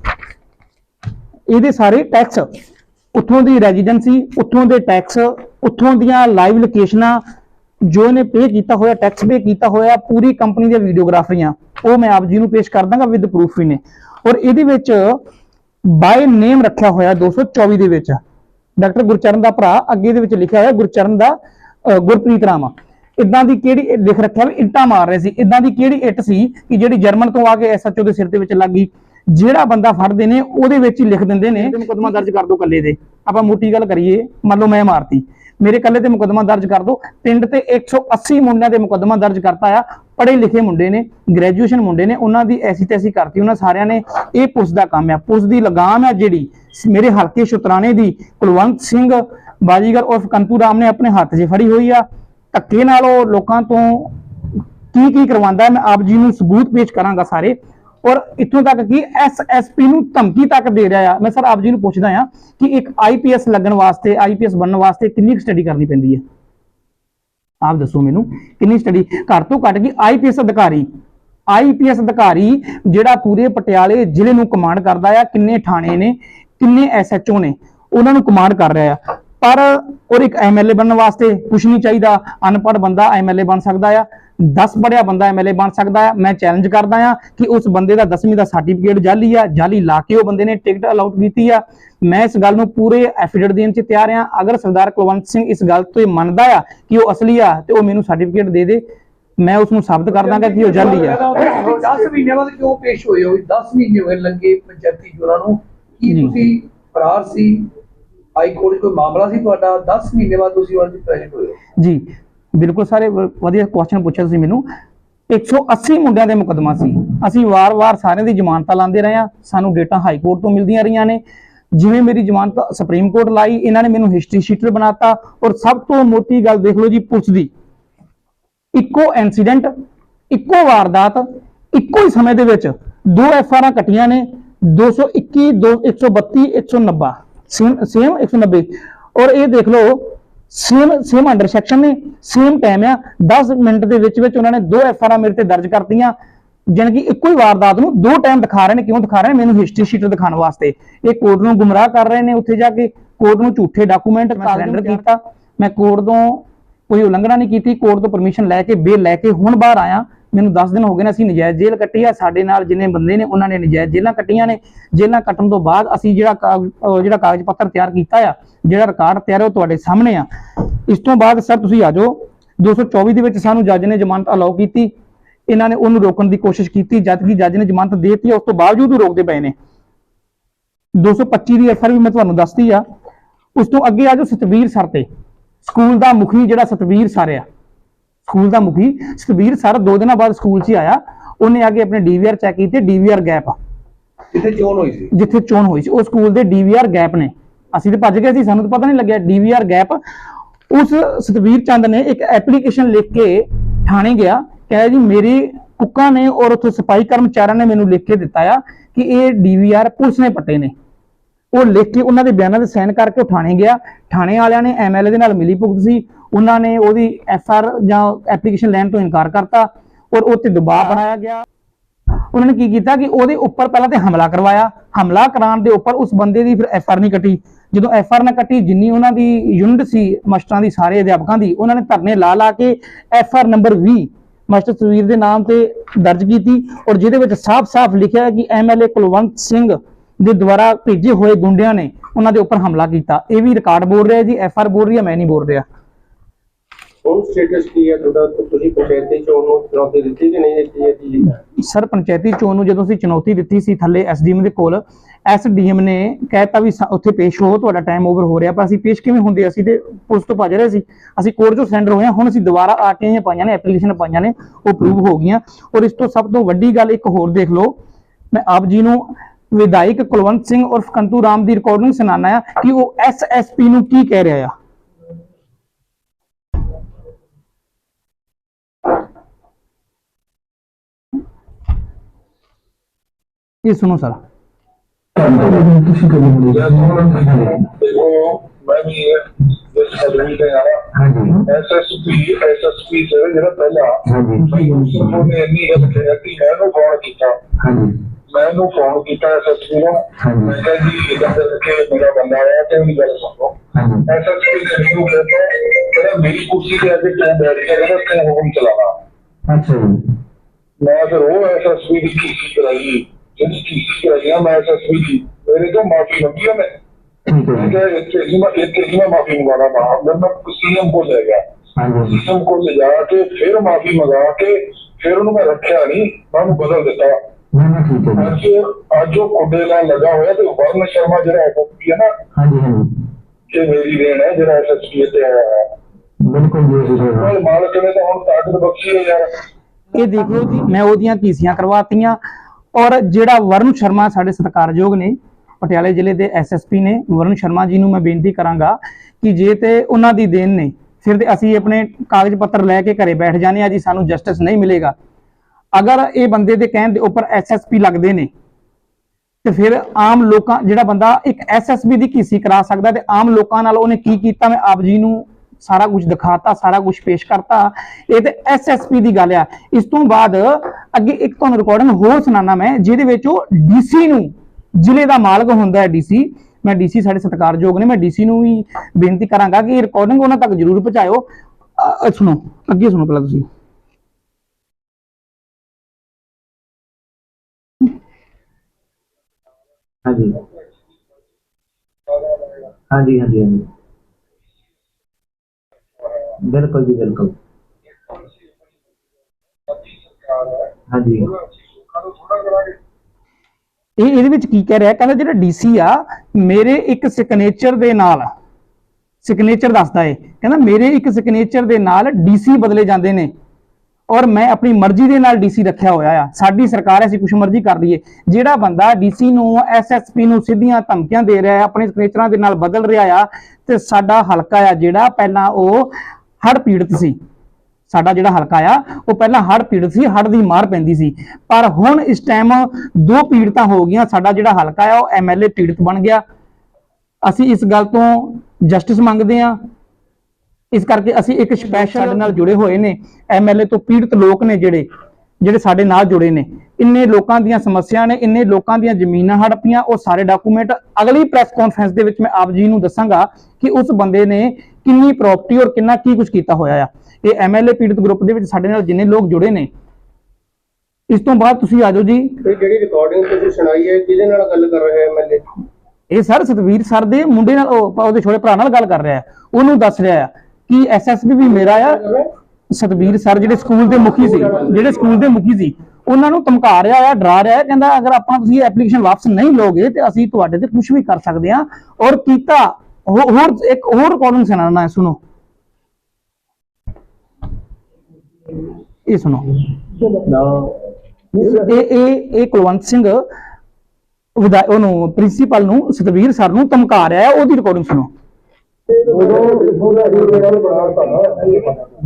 ਇਹਦੇ ਸਾਰੇ ਟੈਕਸ ਉੱਥੋਂ ਦੀ ਰੈਜ਼ੀਡੈਂਸੀ ਉੱਥੋਂ ਦੇ ਟੈਕਸ ਉੱਥੋਂ ਦੀਆਂ ਲਾਈਵ ਲੋਕੇਸ਼ਨਾਂ ਜੋ ਇਹਨੇ ਪੇ ਕੀਤਾ ਹੋਇਆ ਟੈਕਸ ਪੇ ਕੀਤਾ ਹੋਇਆ ਪੂਰੀ ਕੰਪਨੀ ਦੀਆਂ ਵੀਡੀਓਗ੍ਰਾਫਰੀਆਂ ਉਹ ਮੈਂ ਆਪ ਜੀ ਨੂੰ ਪੇਸ਼ ਕਰ ਦਾਂਗਾ ਵਿਦ ਪ੍ਰੂਫ ਵੀ ਨੇ। ਔਰ ਇਹਦੇ ਵਿੱਚ ਬਾਈ ਨੇਮ ਰੱਖਿਆ ਹੋਇਆ 224 ਦੇ ਵਿੱਚ। ਡਾਕਟਰ ਗੁਰਚਰਨ ਦਾ ਭਰਾ ਅੱਗੇ ਦੇ ਵਿੱਚ ਲਿਖਿਆ ਹੋਇਆ ਗੁਰਚਰਨ ਦਾ ਅਹ, ਗੁਰਪ੍ਰੀਤ ਰਾਮ। ਇਦਾਂ ਦੀ ਕਿਹੜੀ ਲਿਖ ਰੱਖਿਆ ਵੀ ਇੱਟਾਂ ਮਾਰ ਰਹੇ ਸੀ। ਇਦਾਂ ਦੀ ਕਿਹੜੀ ਇੱਟ ਸੀ ਕਿ ਜਿਹੜੀ ਜਰਮਨ ਤੋਂ ਆ ਕੇ ਐਸਐਚਓ ਦੇ ਸਿਰ ਦੇ ਵਿੱਚ ਲੱਗ ਗਈ? ਜਿਹੜਾ ਬੰਦਾ ਫੜਦੇ ਨੇ ਉਹਦੇ ਵਿੱਚ ਹੀ ਲਿਖ ਦਿੰਦੇ ਨੇ ਮੁਕਦਮਾ ਦਰਜ ਕਰ ਦਿਓ ਕੱਲੇ ਦੇ। ਆਪਾਂ ਮੋਟੀ ਗੱਲ ਕਰੀਏ ਮੰਨ ਲਓ ਮੈਂ ਮਾਰਤੀ। ਮੇਰੇ ਕੱਲੇ ਤੇ ਮੁਕਦਮਾ ਦਰਜ ਕਰ ਦਿਓ ਪਿੰਡ ਤੇ 180 ਮੁੰਡਿਆਂ ਦੇ ਮੁਕਦਮਾ ਦਰਜ ਕਰਤਾ ਆ। ਪੜ੍ਹੇ ਲਿਖੇ ਮੁੰਡੇ ਨੇ ਗ੍ਰੈਜੂਏਸ਼ਨ ਮੁੰਡੇ ਨੇ ਉਹਨਾਂ ਦੀ ਐਸੀ ਤੈਸੀ ਕਰਤੀ ਉਹਨਾਂ ਸਾਰਿਆਂ ਨੇ। ਇਹ ਪੁਲਿਸ ਦਾ ਕੰਮ ਆ। ਪੁਲਿਸ ਦੀ ਲਗਾਮ ਹੈ ਜਿਹੜੀ ਮੇਰੇ ਹਲਕੇ ਸ਼ੁਤਰਾਣੇ ਦੀ ਕੁਲਵੰਤ ਸਿੰਘ ਬਾਜੀਗਰ ਉਰਫ ਕੰਤੂ ਰਾਮ ਨੇ ਆਪਣੇ ਹੱਥ 'ਚ ਫੜੀ ਹੋਈ ਆ। ਧੱਕੇ ਨਾਲ ਉਹ ਲੋਕਾਂ ਤੋਂ ਕੀ ਕੀ ਕਰਵਾਉਂਦਾ ਮੈਂ ਆਪ ਜੀ ਨੂੰ ਸਬੂਤ ਪੇਸ਼ ਕਰਾਂਗਾ ਸਾਰੇ। ਔਰ ਇੱਥੋਂ ਤੱਕ ਕਿ ਐਸਐਸਪੀ ਨੂੰ ਧਮਕੀ ਤੱਕ ਦੇ ਰਿਹਾ ਆ, ਮੈਂ ਸਰ ਆਪ ਜੀ ਨੂੰ ਪੁੱਛਦਾ ਆ ਕਿ ਇੱਕ ਆਈਪੀਐਸ ਲੱਗਣ ਵਾਸਤੇ ਆਈਪੀਐਸ ਬਣਨ ਵਾਸਤੇ ਕਿੰਨੀ ਸਟੱਡੀ ਕਰਨੀ ਪੈਂਦੀ ਹੈ? ਆਪ ਦੱਸੋ ਮੈਨੂੰ, ਕਿੰਨੀ ਸਟੱਡੀ ਘੱਟ ਤੋਂ ਘੱਟ ਕਿ ਆਈਪੀਐਸ ਅਧਿਕਾਰੀ ਆਈਪੀਐਸ ਅਧਿਕਾਰੀ ਜਿਹੜਾ ਪੂਰੇ ਪਟਿਆਲੇ ਜ਼ਿਲ੍ਹੇ ਨੂੰ ਕਮਾਂਡ ਕਰਦਾ ਆ, ਕਿੰਨੇ ਥਾਣੇ ਨੇ, ਕਿੰਨੇ ਐਸਐਚਓ ਨੇ, ਉਹਨਾਂ ਨੂੰ ਕਮਾਂਡ ਕਰ ਰਿਹਾ ਆ। ਪਰ ਔਰ ਇੱਕ ਐਮਐਲਏ ਬਣਨ ਵਾਸਤੇ ਕੁਝ ਨਹੀਂ ਚਾਹੀਦਾ। ਅਨਪੜ੍ਹ ਬੰਦਾ ਐਮਐਲਏ ਬਣ ਸਕਦਾ ਆ। 10 ਪੜਿਆ ਬੰਦਾ ਐਮਐਲਏ ਬਣ ਸਕਦਾ ਆ। ਮੈਂ ਚੈਲੰਜ ਕਰਦਾ ਆ ਕਿ ਉਸ ਬੰਦੇ ਦਾ 10ਵੀਂ ਦਾ ਸਰਟੀਫਿਕੇਟ ਜਾਲੀ ਆ ਜਾਲੀ ਲਾ ਕੇ ਉਹ ਬੰਦੇ ਨੇ ਟਿਕਟ ਅਲਾਉਟ ਕੀਤੀ ਆ। ਮੈਂ ਇਸ ਗੱਲ ਨੂੰ ਪੂਰੇ ਐਫੀਡੇਵਿਟ ਦੇਣ 'ਚ ਤਿਆਰ ਆ। ਅਗਰ ਸਰਦਾਰ ਕੁਲਵੰਤ ਸਿੰਘ ਇਸ ਗੱਲ ਤੋਂ ਮੰਨਦਾ ਆ ਕਿ ਉਹ ਅਸਲੀ ਆ ਤੇ ਉਹ ਮੈਨੂੰ ਸਰਟੀਫਿਕੇਟ ਦੇ ਦੇ। ਮੈਂ ਉਸ ਨੂੰ ਸਾਬਤ ਕਰ ਦਾਂਗਾ ਕਿ ਉਹ ਜਾਲੀ ਆ। 10 ਮਹੀਨਿਆਂ ਬਾਅਦ ਕਿਉਂ ਪੇਸ਼ ਹੋਏ ਹੋ? 10 ਮਹੀਨੇ ਹੋਏ ਲੱਗੇ ਪੰਚਾਇਤੀ ਚੋਣਾਂ ਨੂੰ। ਕੀ। ਤੁਸੀਂ ਫਰਾਰ ਸੀ? ਹਾਈ ਕੋਰਟ ਕੋਈ ਮਾਮਲਾ ਸੀ ਤੁਹਾਡਾ? 10 ਮਹੀਨੇ ਬਾਅਦ ਤੁਸੀਂ ਉਹਨਾਂ ਦੀ ਪ੍ਰੈਜ਼ੈਂਟ ਹੋਏ ਜੀ, ਬਿਲਕੁਲ ਸਾਰੇ ਵਧੀਆ ਕੁਐਸਚਨ ਪੁੱਛਿਆ ਤੁਸੀਂ ਮੈਨੂੰ। 180 ਮੁੰਡਿਆਂ ਦੇ ਮੁਕੱਦਮਾ ਸੀ। ਅਸੀਂ ਵਾਰ-ਵਾਰ ਸਾਰਿਆਂ ਦੀ ਜ਼ਮਾਨਤਾਂ ਲਾਉਂਦੇ ਰਹੇ ਹਾਂ। ਸਾਨੂੰ ਡੇਟਾ ਹਾਈ ਕੋਰਟ ਤੋਂ ਮਿਲਦੀਆਂ ਰਹੀਆਂ ਨੇ। ਜਿਵੇਂ ਮੇਰੀ ਜ਼ਮਾਨਤ ਸੁਪਰੀਮ ਕੋਰਟ ਲਾਈ, ਇਹਨਾਂ ਨੇ ਮੈਨੂੰ ਹਿਸਟਰੀ ਸ਼ੀਟਰ ਬਣਾਤਾ। ਔਰ ਸਭ ਤੋਂ ਮੋਟੀ ਗੱਲ ਦੇਖ ਲਓ ਜੀ, ਪੁਲਿਸ ਦੀ। ਇੱਕੋ ਇਨਸੀਡੈਂਟ ਇੱਕੋ ਵਾਰਦਾਤ, ਇੱਕੋ ਹੀ ਸਮੇਂ ਦੇ ਵਿੱਚ ਦੋ ਐਫ ਆਰਾਂ ਕੱਟੀਆਂ ਨੇ। 221 ਦੋ 132 190 ਸੇਮ ਸੇਮ 190 ਔਰ ਇਹ ਦੇਖ ਲਓ ਸੇਮ ਸੇਮ ਅੰਡਰ ਸੈਕਸ਼ਨ ਨੇ ਸੇਮ ਟਾਈਮ ਆ। 10 ਮਿੰਟ ਦੇ ਵਿੱਚ ਵਿੱਚ ਉਹਨਾਂ ਨੇ ਦੋ ਐਫ ਆਰਾਂ ਮੇਰੇ ਤੇ ਦਰਜ ਕਰਤੀਆਂ। ਜਾਣੀ ਕਿ ਇੱਕੋ ਹੀ ਵਾਰਦਾਤ ਨੂੰ ਦੋ ਟਾਈਮ ਦਿਖਾ ਰਹੇ ਨੇ। ਕਿਉਂ ਦਿਖਾ ਰਹੇ ਨੇ? ਮੈਨੂੰ ਹਿਸਟਰੀ ਸ਼ੀਟਰ ਦਿਖਾਉਣ ਵਾਸਤੇ। ਇਹ ਕੋਰਟ ਨੂੰ ਗੁੰਮਰਾਹ ਕਰ ਰਹੇ ਨੇ ਉੱਥੇ ਜਾ ਕੇ। ਕੋਰਟ ਨੂੰ ਝੂਠੇ ਡਾਕੂਮੈਂਟ ਸਰੈਂਡਰ ਕੀਤਾ। ਮੈਂ ਕੋਰਟ ਤੋਂ ਕੋਈ ਉਲੰਘਣਾ ਨਹੀਂ ਕੀਤੀ। ਕੋਰਟ ਤੋਂ ਪਰਮਿਸ਼ਨ ਲੈ ਕੇ ਬੇਲ ਲੈ ਕੇ ਹੁਣ ਬਾਹਰ ਆਇਆ। ਮੈਨੂੰ 10 ਦਿਨ ਹੋ ਗਏ ਨੇ ਅਸੀਂ ਨਜਾਇਜ਼ ਜੇਲ੍ਹ ਕੱਟੀ ਆ, ਸਾਡੇ ਨਾਲ ਜਿੰਨੇ ਬੰਦੇ ਨੇ ਉਹਨਾਂ ਨੇ ਨਜਾਇਜ਼ ਜੇਲ੍ਹਾਂ ਕੱਟੀਆਂ ਨੇ। ਜੇਲ੍ਹਾਂ ਕੱਟਣ ਤੋਂ ਬਾਅਦ ਅਸੀਂ ਜਿਹੜਾ ਜਿਹੜਾ ਕਾਗਜ਼ ਪੱਤਰ ਤਿਆਰ ਕੀਤਾ ਆ, ਜਿਹੜਾ ਰਿਕਾਰਡ ਤਿਆਰ ਹੈ ਉਹ ਤੁਹਾਡੇ ਸਾਹਮਣੇ ਆ। ਇਸ ਤੋਂ ਬਾਅਦ ਸਰ ਤੁਸੀਂ ਆ ਜਾਓ। 224 ਦੇ ਵਿੱਚ ਸਾਨੂੰ ਜੱਜ ਨੇ ਜ਼ਮਾਨਤ ਅਲਾਉ ਕੀਤੀ। ਇਹਨਾਂ ਨੇ ਉਹਨੂੰ ਰੋਕਣ ਦੀ ਕੋਸ਼ਿਸ਼ ਕੀਤੀ। ਜਦ ਕਿ ਜੱਜ ਨੇ ਜ਼ਮਾਨਤ ਦੇ ਦਿੱਤੀ ਉਸ ਤੋਂ ਬਾਵਜੂਦ ਉਹ ਰੋਕਦੇ ਪਏ ਨੇ। 225 ਦੀ ਐਫਆਰ ਵੀ ਮੈਂ ਤੁਹਾਨੂੰ ਦੱਸਤੀ ਆ। ਉਸ ਤੋਂ ਅੱਗੇ ਆ ਜਾਓ ਸਤਵੀਰ ਸਰ ਤੇ। ਸਕੂਲ ਦਾ ਮੁਖੀ ਜਿਹੜਾ ਸਤਵੀਰ ਸਰ ਆ। ਸਕੂਲ ਦਾ ਮੁਖੀ ਸਤਵੀਰ ਸਰ ਦੋ ਦਿਨਾਂ ਬਾਅਦ ਸਕੂਲ 'ਚ ਆਇਆ। ਉਹਨੇ ਆ ਕੇ ਆਪਣੇ ਡੀਵੀਆਰ ਚੈੱਕ ਕੀਤੇ ਡੀਵੀਆਰ ਗੈਪ ਜਿੱਥੇ ਚੋਣ ਹੋਈ ਸੀ? ਜਿੱਥੇ ਚੋਣ ਹੋਈ ਸੀ। ਉਹ ਸਕੂਲ ਦੇ ਡੀਵੀਆਰ ਗੈਪ ਨੇ। ਅਸੀਂ ਤੇ ਭੱਜ ਗਏ ਸੀ ਸਾਨੂੰ ਤਾਂ ਪਤਾ ਨਹੀਂ ਲੱਗਿਆ ਡੀਵੀਆਰ ਗੈਪ ਉਸ ਸਤਵੀਰ ਚੰਦ ਨੇ ਇੱਕ ਐਪਲੀਕੇਸ਼ਨ ਲਿਖ ਕੇ ਥਾਣੇ ਗਿਆ। ਕਹਿੰਦਾ ਜੀ ਮੇਰੀ ਕੁੱਕਾਂ ਨੇ ਔਰ ਉੱਥੇ ਸਫ਼ਾਈ ਕਰਮਚਾਰੀਆਂ ਨੇ ਮੈਨੂੰ ਲਿਖ ਕੇ ਦਿੱਤਾ ਆ ਕਿ ਇਹ ਡੀਵੀਆਰ ਪੁਲਿਸ ਨੇ ਪੱਟੇ ਨੇ। ਉਹ ਲਿਖ ਕੇ ਉਹਨਾਂ ਦੇ ਬਿਆਨਾਂ ਤੇ ਸਾਈਨ ਕਰਕੇ ਉਹ ਥਾਣੇ ਗਿਆ। ਥਾਣੇ ਵਾਲਿਆਂ ਨੇ ਐਮਐਲਏ ਦੇ ਨਾਲ ਮਿਲੀ ਭੁਗਤ ਸੀ। ਉਹਨਾਂ ਨੇ ਉਹਦੀ ਐਫਆਰ ਜਾਂ ਐਪਲੀਕੇਸ਼ਨ ਲੈਣ ਤੋਂ ਇਨਕਾਰ ਕਰਤਾ ਔਰ ਉਹ ਦਬਾਅ ਬਣਾਇਆ ਗਿਆ। ਉਹਨਾਂ ਨੇ ਕੀ ਕੀਤਾ ਕਿ ਉਹਦੇ ਉੱਪਰ ਪਹਿਲਾਂ ਤੇ ਹਮਲਾ ਕਰਵਾਇਆ। ਹਮਲਾ ਕਰਾਉਣ ਦੇ ਉੱਪਰ ਉਸ ਬੰਦੇ ਦੀ ਫਿਰ ਐਫ ਆਰ ਨਹੀਂ ਕੱਟੀ। ਜਦੋਂ ਐਫ ਨਾ ਕੱਟੀ, ਜਿੰਨੀ ਉਹਨਾਂ ਦੀ ਯੂਨਿਟ ਸੀ, ਮਾਸਟਰਾਂ ਦੀ, ਸਾਰੇ ਅਧਿਆਪਕਾਂ ਦੀ, ਉਹਨਾਂ ਨੇ ਧਰਨੇ ਲਾ ਲਾ ਕੇ F R number 20 master Suveer ਦੇ ਨਾਮ ਤੇ ਦਰਜ ਕੀਤੀ ਔਰ ਜਿਹਦੇ ਵਿੱਚ ਸਾਫ਼-ਸਾਫ਼ ਲਿਖਿਆ ਹੈ ਕਿ ਐਮਐਲਏ ਕੁਲਵੰਤ ਸਿੰਘ ਦੇ ਦੁਆਰਾ ਭੇਜੇ ਹੋਏ ਗੁੰਡਿਆਂ ਨੇ ਉਹਨਾਂ ਦੇ ਉੱਪਰ ਹਮਲਾ ਕੀਤਾ। ਇਹ ਵੀ ਰਿਕਾਰਡ ਬੋਲ ਰਿਹਾ ਜੀ ਐਫ ਆਰ ਬੋਲ ਰਹੀ ਹੈ, ਮੈਂ ਨਹੀਂ ਬੋਲ ਰਿਹਾ। ਹੁਣ ਸਟੇਟਸ ਕੀ ਹੈ? ਤੁਹਾਡਾ ਤੁਸੀਂ ਪੰਚਾਇਤੀ ਚੋਣ ਨੂੰ ਚੁਣੌਤੀ ਦਿੱਤੀ ਕਿ ਨਹੀਂ ਦਿੱਤੀ ਹੈ ਜੀ? ਸਰ, ਪੰਚਾਇਤੀ ਚੋਣ ਨੂੰ ਜਦੋਂ ਅਸੀਂ ਚੁਣੌਤੀ ਦਿੱਤੀ ਸੀ ਥੱਲੇ ਐਸਡੀਐਮ ਦੇ ਕੋਲ ਐਸਡੀਐਮ ਨੇ ਕਹਿਤਾ ਵੀ ਉੱਥੇ ਪੇਸ਼ ਹੋ, ਤੁਹਾਡਾ ਟਾਈਮ ਓਵਰ ਹੋ ਰਿਹਾ, ਪਰ ਅਸੀਂ ਪੇਸ਼ ਕਿਵੇਂ ਹੁੰਦੇ? ਅਸੀਂ ਤੇ ਪੁਲਿਸ ਤੋਂ ਭੱਜ ਰਹੇ ਸੀ। ਅਸੀਂ ਕੋਰਟ ਚੋਂ ਸੈਂਡਰ ਹੋਏ ਹੁਣ ਅਸੀਂ ਦੁਬਾਰਾ ਆਰਟੀਆਈਆਂ ਪਾਈਆਂ ਨੇ ਐਪਲੀਕੇਸ਼ਨ ਪਾਈਆਂ ਨੇ, ਉਹ ਅਪਰੂਵ ਹੋ ਗਈਆਂ। ਔਰ ਇਸ ਤੋਂ ਸਭ ਤੋਂ ਵੱਡੀ ਗੱਲ ਇੱਕ ਹੋਰ ਦੇਖ ਲਓ। ਮੈਂ ਆਪ ਜੀ ਨੂੰ ਵਿਧਾਇਕ ਕੁਲਵੰਤ ਸਿੰਘ ਉਰਫ ਕੰਤੂ ਰਾਮ ਦੀ ਰਿਕਾਰਡਿੰਗ ਸੁਣਾਣਾ ਆ ਕਿ ਉਹ ਐਸਐਸਪੀ ਨੂੰ ਕੀ ਕਹਿ ਰਿਹਾ ਆ। ਇਹ ਸੁਣੋ ਸਰ देखो मैं भी इस पदवी पे आया ਐਸਐਸਪੀ ਐਸਐਸਪੀ ਸਰ ਜਿਹੜਾ ਪਹਿਲਾਂ ਮੈਨੂੰ ਨੇ ਇੰਨੀ ਗੱਲ ਕਿਹਾ ਕਿ ਮੈਂ ਉਹਨੂੰ ਫੋਨ ਕੀਤਾ ਮੈਂ ਉਹਨੂੰ ਫੋਨ ਕੀਤਾ ਐਸਐਸਪੀ ਨੂੰ ਮੈਂ ਕਿਹਾ ਜੀ ਇਦਾਂ ਕਰਕੇ ਮੇਰਾ ਬੰਦਾ ਆਇਆ ਤੇ ਉਹਦੀ ਗੱਲ ਸੁਣੋ ਐਸਐਸਪੀ ਨੇ ਮੈਨੂੰ ਕਹਿੰਦਾ ਕਹਿੰਦਾ ਮੇਰੀ ਕੁਰਸੀ ਤੇ ਆ ਕੇ ਤੂੰ ਬੈਠ ਕੇ ਕਹਿੰਦਾ ਤੂੰ ਹੁਕਮ ਚਲਾਣਾ ਮੈਂ ਫਿਰ ਉਹ ਐਸਐਸਪੀ ਦੀ ਕੀਤੀ ਕਰਾਈ ਜਿਸ ਕੀਤੀ ਕਰਾਈ ਆ ਮੈਂ ਐਸਐਸਪੀ ਦੀ ਮੇਰੇ ਤੋਂ ਮਾਫੀ ਮੰਗੀ ਉਹਨੇ ਮੈਂ। ਕਿਹਾ ਇੱਥੇ ਹੀ ਮੈਂ ਇੱਥੇ ਹੀ ਮੈਂ ਮਾਫੀ ਮੰਗਾਣਾ ਬਾਹਰ ਮੈਂ ਮੈਂ ਸੀਐਮ ਕੋਲ ਲੈ ਗਿਆ। ਸੀਐਮ ਕੋਲ ਲੈ ਜਾ ਕੇ ਫਿਰ ਮਾਫੀ ਮੰਗਾ ਕੇ ਫਿਰ ਉਹਨੂੰ ਮੈਂ ਰੱਖਿਆ ਨਹੀਂ। ਮੈਂ ਉਹਨੂੰ ਬਦਲ ਦਿੱਤਾ। ਅੱਜ ਅੱਜ ਉਹ ਕੁੱਡੇ ਨਾਲ ਲੱਗਾ ਹੋਇਆ ਤੇ ਵਰਨ ਸ਼ਰਮਾ ਜਿਹੜਾ ਐਸਐਸਪੀ ਹੈ ਨਾ ਇਹ ਮੇਰੀ ਦੇਣ ਹੈ ਜਿਹੜਾ ਐਸਐਸਪੀ ਤੇ ਆਇਆ ਹੈ ਉਹ ਮਾਲਕ ਨੇ ਤਾਂ ਹੁਣ ਤਾਕਤ ਬਖਸ਼ੀ ਹੈ ਯਾਰ। ਇਹ ਦੇਖ ਲਓ ਜੀ ਮੈਂ ਉਹਦੀਆਂ ਕੀਸੀਆਂ ਕਰਵਾਤੀਆਂ ਔਰ ਜਿਹੜਾ ਵਰਨ ਸ਼ਰਮਾ ਸਾਡੇ ਸਤਿਕਾਰਯੋਗ ਨੇ, ਪਟਿਆਲੇ ਜ਼ਿਲ੍ਹੇ ਦੇ ਐਸਐਸਪੀ ਨੇ, ਵਰਨ ਸ਼ਰਮਾ ਜੀ ਨੂੰ ਮੈਂ ਬੇਨਤੀ ਕਰਾਂਗਾ ਕਿ ਜੇ ਤੇ ਉਹਨਾਂ ਦੀ ਦੇਣ ਨੇ, ਫਿਰ ਤੇ ਅਸੀਂ ਆਪਣੇ ਕਾਗਜ਼ ਪੱਤਰ ਲੈ ਕੇ ਘਰੇ ਬੈਠ ਜਾਂਦੇ ਆ ਜੀ, ਸਾਨੂੰ ਜਸਟਿਸ ਨਹੀਂ ਮਿਲੇਗਾ। ਅਗਰ ਇਹ ਬੰਦੇ ਦੇ ਕਹਿਣ ਦੇ ਉੱਪਰ ਐਸਐਸਪੀ ਲੱਗਦੇ ਨੇ, ਤੇ ਫਿਰ ਆਮ ਲੋਕਾਂ, ਜਿਹੜਾ ਬੰਦਾ ਇੱਕ ਐਸਐਸਪੀ ਦੀ ਕੀਸੀ ਕਰਾ ਸਕਦਾ ਤੇ ਆਮ ਲੋਕਾਂ ਨਾਲ ਉਹਨੇ ਕੀ ਕੀਤਾ, ਮੈਂ ਆਪ ਜੀ ਨੂੰ ਸਾਰਾ ਕੁਝ ਦਿਖਾਤਾ, ਸਾਰਾ ਕੁਝ ਪੇਸ਼ ਕਰਤਾ। ਇਹ ਤੇ ਐਸਐਸਪੀ ਦੀ ਗੱਲ ਆ। ਇਸ ਤੋਂ ਬਾਅਦ ਅੱਗੇ ਇੱਕ ਤੁਹਾਨੂੰ ਰਿਕਾਰਡਿੰਗ ਹੋਰ ਸੁਣਾਣਾ ਮੈਂ, ਜਿਹਦੇ ਵਿੱਚ ਉਹ ਡੀਸੀ ਨੂੰ, ਜ਼ਿਲ੍ਹੇ ਦਾ ਮਾਲਕ ਹੁੰਦਾ ਹੈ ਡੀਸੀ ਮੈਂ ਡੀਸੀ ਸਾਡੇ ਸਤਿਕਾਰਯੋਗ ਨੇ, ਮੈਂ ਡੀਸੀ ਨੂੰ ਵੀ ਬੇਨਤੀ ਕਰਾਂਗਾ ਕਿ ਇਹ ਰਿਕਾਰਡਿੰਗ ਉਹਨਾਂ ਤੱਕ ਜ਼ਰੂਰ ਪਹੁੰਚਾਇਓ। ਸੁਣੋ, ਅੱਗੇ ਸੁਣੋ ਪਹਿਲਾਂ ਤੁਸੀਂ। ਹਾਂਜੀ। ਹਾਂਜੀ ਹਾਂਜੀ ਹਾਂਜੀ। ਬਿਲਕੁਲ ਜੀ, ਬਿਲਕੁਲ। ਹਾਂਜੀ। ਇਹ ਇਹਦੇ ਵਿੱਚ ਕੀ ਕਹਿ ਰਿਹਾ? ਕਹਿੰਦਾ ਜਿਹੜਾ ਡੀਸੀ ਆ, ਮੇਰੇ ਇੱਕ ਸਿਗਨੇਚਰ ਦੇ ਨਾਲ ਸਿਗਨੇਚਰ ਦੱਸਦਾ ਏ। ਕਹਿੰਦਾ ਮੇਰੇ ਇੱਕ ਸਿਗਨੇਚਰ ਦੇ ਨਾਲ ਡੀਸੀ ਬਦਲੇ ਜਾਂਦੇ ਨੇ। ਔਰ ਮੈਂ ਆਪਣੀ ਮਰਜ਼ੀ ਦੇ ਨਾਲ ਡੀਸੀ ਰੱਖਿਆ ਹੋਇਆ ਆ। ਸਾਡੀ ਸਰਕਾਰ ਹੈ ਅਸੀਂ ਕੁਛ ਮਰਜ਼ੀ ਕਰ ਲਈਏ। ਜਿਹੜਾ ਬੰਦਾ ਡੀਸੀ ਨੂੰ ਐਸਐਸਪੀ ਨੂੰ ਸਿੱਧੀਆਂ ਧਮਕੀਆਂ ਦੇ ਰਿਹਾ ਹੈ ਆਪਣੇ ਸਿਗਨੇਚਰਾਂ ਦੇ ਨਾਲ ਬਦਲ ਰਿਹਾ ਆ, ਤੇ ਸਾਡਾ ਹਲਕਾ ਆ ਜਿਹੜਾ ਪਹਿਲਾਂ ਉਹ ਹੜ ਪੀੜਤ ਸੀ। ਸਾਡਾ ਜਿਹੜਾ ਹਲਕਾ ਆ, ਉਹ ਪਹਿਲਾਂ ਹੜ ਪੀੜਤ ਸੀ ਹੜ ਦੀ ਮਾਰ ਪੈਂਦੀ ਸੀ। ਪਰ ਹੁਣ ਇਸ ਟਾਈਮ ਦੋ ਪੀੜਤਾਂ ਹੋ ਗਈਆਂ, ਸਾਡਾ ਜਿਹੜਾ ਹਲਕਾ ਆ, ਉਹ ਐਮਐਲਏ ਪੀੜਤ ਬਣ ਗਿਆ। ਅਸੀਂ ਇਸ ਗੱਲ ਤੋਂ ਜਸਟਿਸ ਮੰਗਦੇ ਆ ਇਸ ਕਰਕੇ ਅਸੀਂ ਇੱਕ ਸਪੈਸ਼ਲ ਸਾਡੇ ਨਾਲ ਜੁੜੇ ਹੋਏ ਨੇ। ਐਮਐਲਏ ਤੋਂ ਪੀੜਤ ਲੋਕ ਨੇ ਜਿਹੜੇ ਜਿਹੜੇ ਸਾਡੇ ਨਾਲ ਜੁੜੇ ਨੇ। ਇੰਨੇ ਲੋਕਾਂ ਦੀਆਂ ਸਮੱਸਿਆ ਨੇ, ਇੰਨੇ ਲੋਕਾਂ ਦੀਆਂ ਜ਼ਮੀਨਾਂ ਹੜਪੀਆਂ ਉਹ ਸਾਰੇ ਡਾਕੂਮੈਂਟ ਅਗਲੀ ਪ੍ਰੈਸ ਕਾਨਫਰੰਸ ਦੇ ਵਿੱਚ ਮੈਂ ਆਪ ਜੀ ਨੂੰ ਦੱਸਾਂਗਾ ਕਿ ਉਸ ਬੰਦੇ ਨੇ ਕਿੰਨੀ ਪ੍ਰਾਪਰਟੀ ਔਰ ਕਿੰਨਾ ਕੀ ਕੁਝ ਕੀਤਾ ਹੋਇਆ ਆ। ਇਹ ਐਮਐਲਏ ਪੀੜਤ ਗਰੁੱਪ ਦੇ ਵਿੱਚ ਸਾਡੇ ਨਾਲ ਜਿੰਨੇ ਲੋਕ ਜੁੜੇ ਨੇ ਇਸ ਤੋਂ ਬਾਅਦ ਤੁਸੀਂ ਆ ਜਾਓ ਜੀ। ਜਿਹੜੀ ਰਿਕਾਰਡਿੰਗ ਤੁਸੀਂ ਸੁਣਾਈ ਹੈ ਕਿਹਦੇ ਨਾਲ ਗੱਲ ਕਰ ਰਹੇ ਐਮਐਲਏ ਇਹ ਸਰ ਸਤਵੀਰ ਸਰ ਦੇ ਮੁੰਡੇ ਨਾਲ ਉਹ ਉਹਦੇ ਛੋਟੇ ਭਰਾ ਨਾਲ ਗੱਲ ਕਰ ਰਿਹਾ ਹੈ ਉਹਨੂੰ ਦੱਸ ਰਿਹਾ ਆ ਕਿ ਐਸਐਸਪੀ ਵੀ ਮੇਰਾ ਆ। ਸਤਵੀਰ ਸਰ ਜਿਹੜੇ ਸਕੂਲ ਦੇ ਮੁਖੀ ਸੀ ਜਿਹੜੇ ਸਕੂਲ ਦੇ ਮੁਖੀ ਸੀ ਉਹਨਾਂ ਨੂੰ ਧਮਕਾ ਰਿਹਾ ਆ ਡਰਾ ਰਿਹਾ ਹੈ ਕਹਿੰਦਾ ਅਗਰ ਆਪਾਂ ਤੁਸੀਂ ਐਪਲੀਕੇਸ਼ਨ ਵਾਪਸ ਨਹੀਂ ਲੋਗੇ ਤੇ ਅਸੀਂ ਤੁਹਾਡੇ ਤੇ ਕੁਝ ਵੀ ਕਰ ਸਕਦੇ ਹਾਂ। ਔਰ ਕੀਤਾ ਹੋਰ ਇੱਕ ਹੋਰ ਰਿਕਾਰਡਿੰਗ ਸੁਣਾਉਣਾ ਹੈ ਸੁਣੋ। ਇਹ ਸੁਣੋ। ਇਹ ਇਹ ਇਹ ਕੁਲਵੰਤ ਸਿੰਘ ਉਹਨੂੰ ਪ੍ਰਿੰਸੀਪਲ ਨੂੰ ਸਤਵੀਰ ਸਰ ਨੂੰ ਧਮਕਾ ਰਿਹਾ ਹੈ ਉਹਦੀ ਰਿਕਾਰਡਿੰਗ ਸੁਣੋ।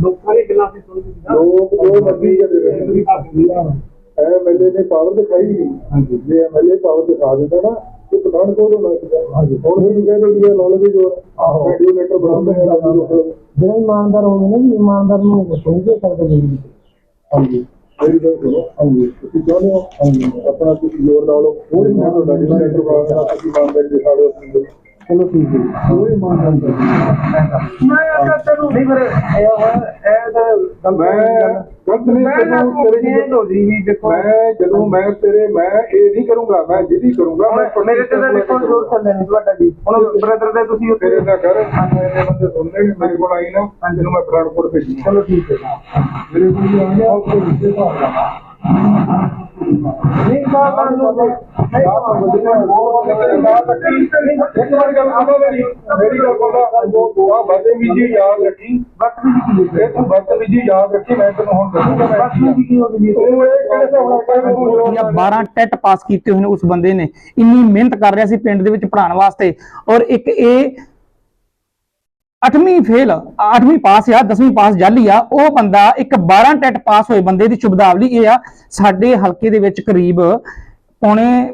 ਲੋਕਾਂ ਦੀ ਗੱਲਾਂ ਸੁਣੀ ਲੋਕ ਜੋ ਮਰਜ਼ੀ ਕਰਦੇ ਐਮਐਲਏ ਨੇ ਪਾਵਰ ਦਿਖਾਈ ਨਹੀਂ ਜੇ ਐਮਐਲਏ ਪਾਵਰ ਦਿਖਾ ਦਿੰਦਾ ਨਾ ਪਠਾਨਕੋਟ ਹੋਣਾ ਸੀਗਾ ਹੁਣ ਵੀ ਕਹਿੰਦੇ ਵੀ ਇਹ ਨੌਲੇਜ ਜੋ ਰੈਗੂਲੇਟਰ ਬਣਾਉਂਦੇ ਹੈ ਜਿਹੜਾ ਇਮਾਨਦਾਰ ਹੋਵੇ ਨਾ ਜੀ ਇਮਾਨਦਾਰ ਨੂੰ ਸਮਝੇ ਸਕਦੇ ਜੀ ਹਾਂਜੀ। ਮੇਰੀ ਗੱਲ ਸੁਣੋ ਹਾਂਜੀ ਤੁਸੀਂ ਚਾਹੁੰਦੇ ਹੋ ਹਾਂਜੀ ਆਪਣਾ ਤੁਸੀਂ ਜ਼ੋਰ ਲਾ ਲਓ ਉਹ ਮੈਂ ਤੁਹਾਡਾ ਰੈਗੂਲੇਟਰ ਬਣਾਉਣਾ ਤੁਸੀਂ ਇਮਾਨਦਾਰੀ ਦਿਖਾ ਦਿਓ ਚਲੋ ਠੀਕ ਹੈ। ਉਹ ਇਮਾਨਦਾਰੀ ਮੈਂ ਅਗਰ ਤੈਨੂੰ ਨਹੀਂ ਫਿਰ ਇਹ ਇਹ ਤਾਂ ਮੈਂ ਗਲਤ ਨਹੀਂ ਤੈਨੂੰ ਤੇਰੇ ਜੀ ਹੋ ਜੀ ਵੀ ਦੇਖੋ। ਮੈਂ ਜਦੋਂ ਮੈਂ ਤੇਰੇ ਮੈਂ ਇਹ ਨਹੀਂ ਕਰੂੰਗਾ ਮੈਂ ਜਿਹਦੀ ਕਰੂੰਗਾ ਮੈਂ ਮੇਰੇ ਤੇ ਤਾਂ ਦੇਖੋ ਜ਼ੋਰ ਚੱਲਦਾ ਨਹੀਂ ਤੁਹਾਡਾ ਜੀ। ਹੁਣ ਬ੍ਰਦਰ ਦੇ ਤੁਸੀਂ ਤੇਰੇ ਦਾ ਕਰ। ਮੇਰੇ ਬੰਦੇ ਸੁਣਨੇ ਮੇਰੇ ਕੋਲ ਆਈ ਨਾ ਤੈਨੂੰ ਮੈਂ ਪਠਾਨਕੋਟ ਭੇਜੀ ਚਲੋ ਠੀਕ ਹੈ। ਮੇਰੇ ਕੋਲ ਆ ਗਿਆ ਉਹ ਕੋਈ ਵਿਸ਼ੇ ਭਾਵਨਾ ਨਹੀਂ ਯਾਦ ਰੱਖੀ ਬਦਤਮੀਜੀ ਜਾਂ 12 ਟੈਟ ਪਾਸ ਕੀਤੇ ਹੋਏ ਨੇ ਉਸ ਬੰਦੇ ਨੇ। ਇੰਨੀ ਮਿਹਨਤ ਕਰ ਰਿਹਾ ਸੀ ਪਿੰਡ ਦੇ ਵਿੱਚ ਪੜ੍ਹਾਉਣ ਵਾਸਤੇ। ਔਰ ਇੱਕ ਇਹ 8ਵੀਂ ਫੇਲ 8ਵੀਂ ਪਾਸ ਆ 10ਵੀਂ ਪਾਸ ਜਾਲੀ ਆ, ਉਹ ਬੰਦਾ ਇੱਕ 12 ਟੈਟ ਪਾਸ ਹੋਏ ਬੰਦੇ ਦੀ ਸ਼ੁਭਦਾਵਲੀ ਇਹ ਆ, ਸਾਡੇ ਹਲਕੇ ਦੇ ਵਿੱਚ ਕਰੀਬ ਪੌਣੇ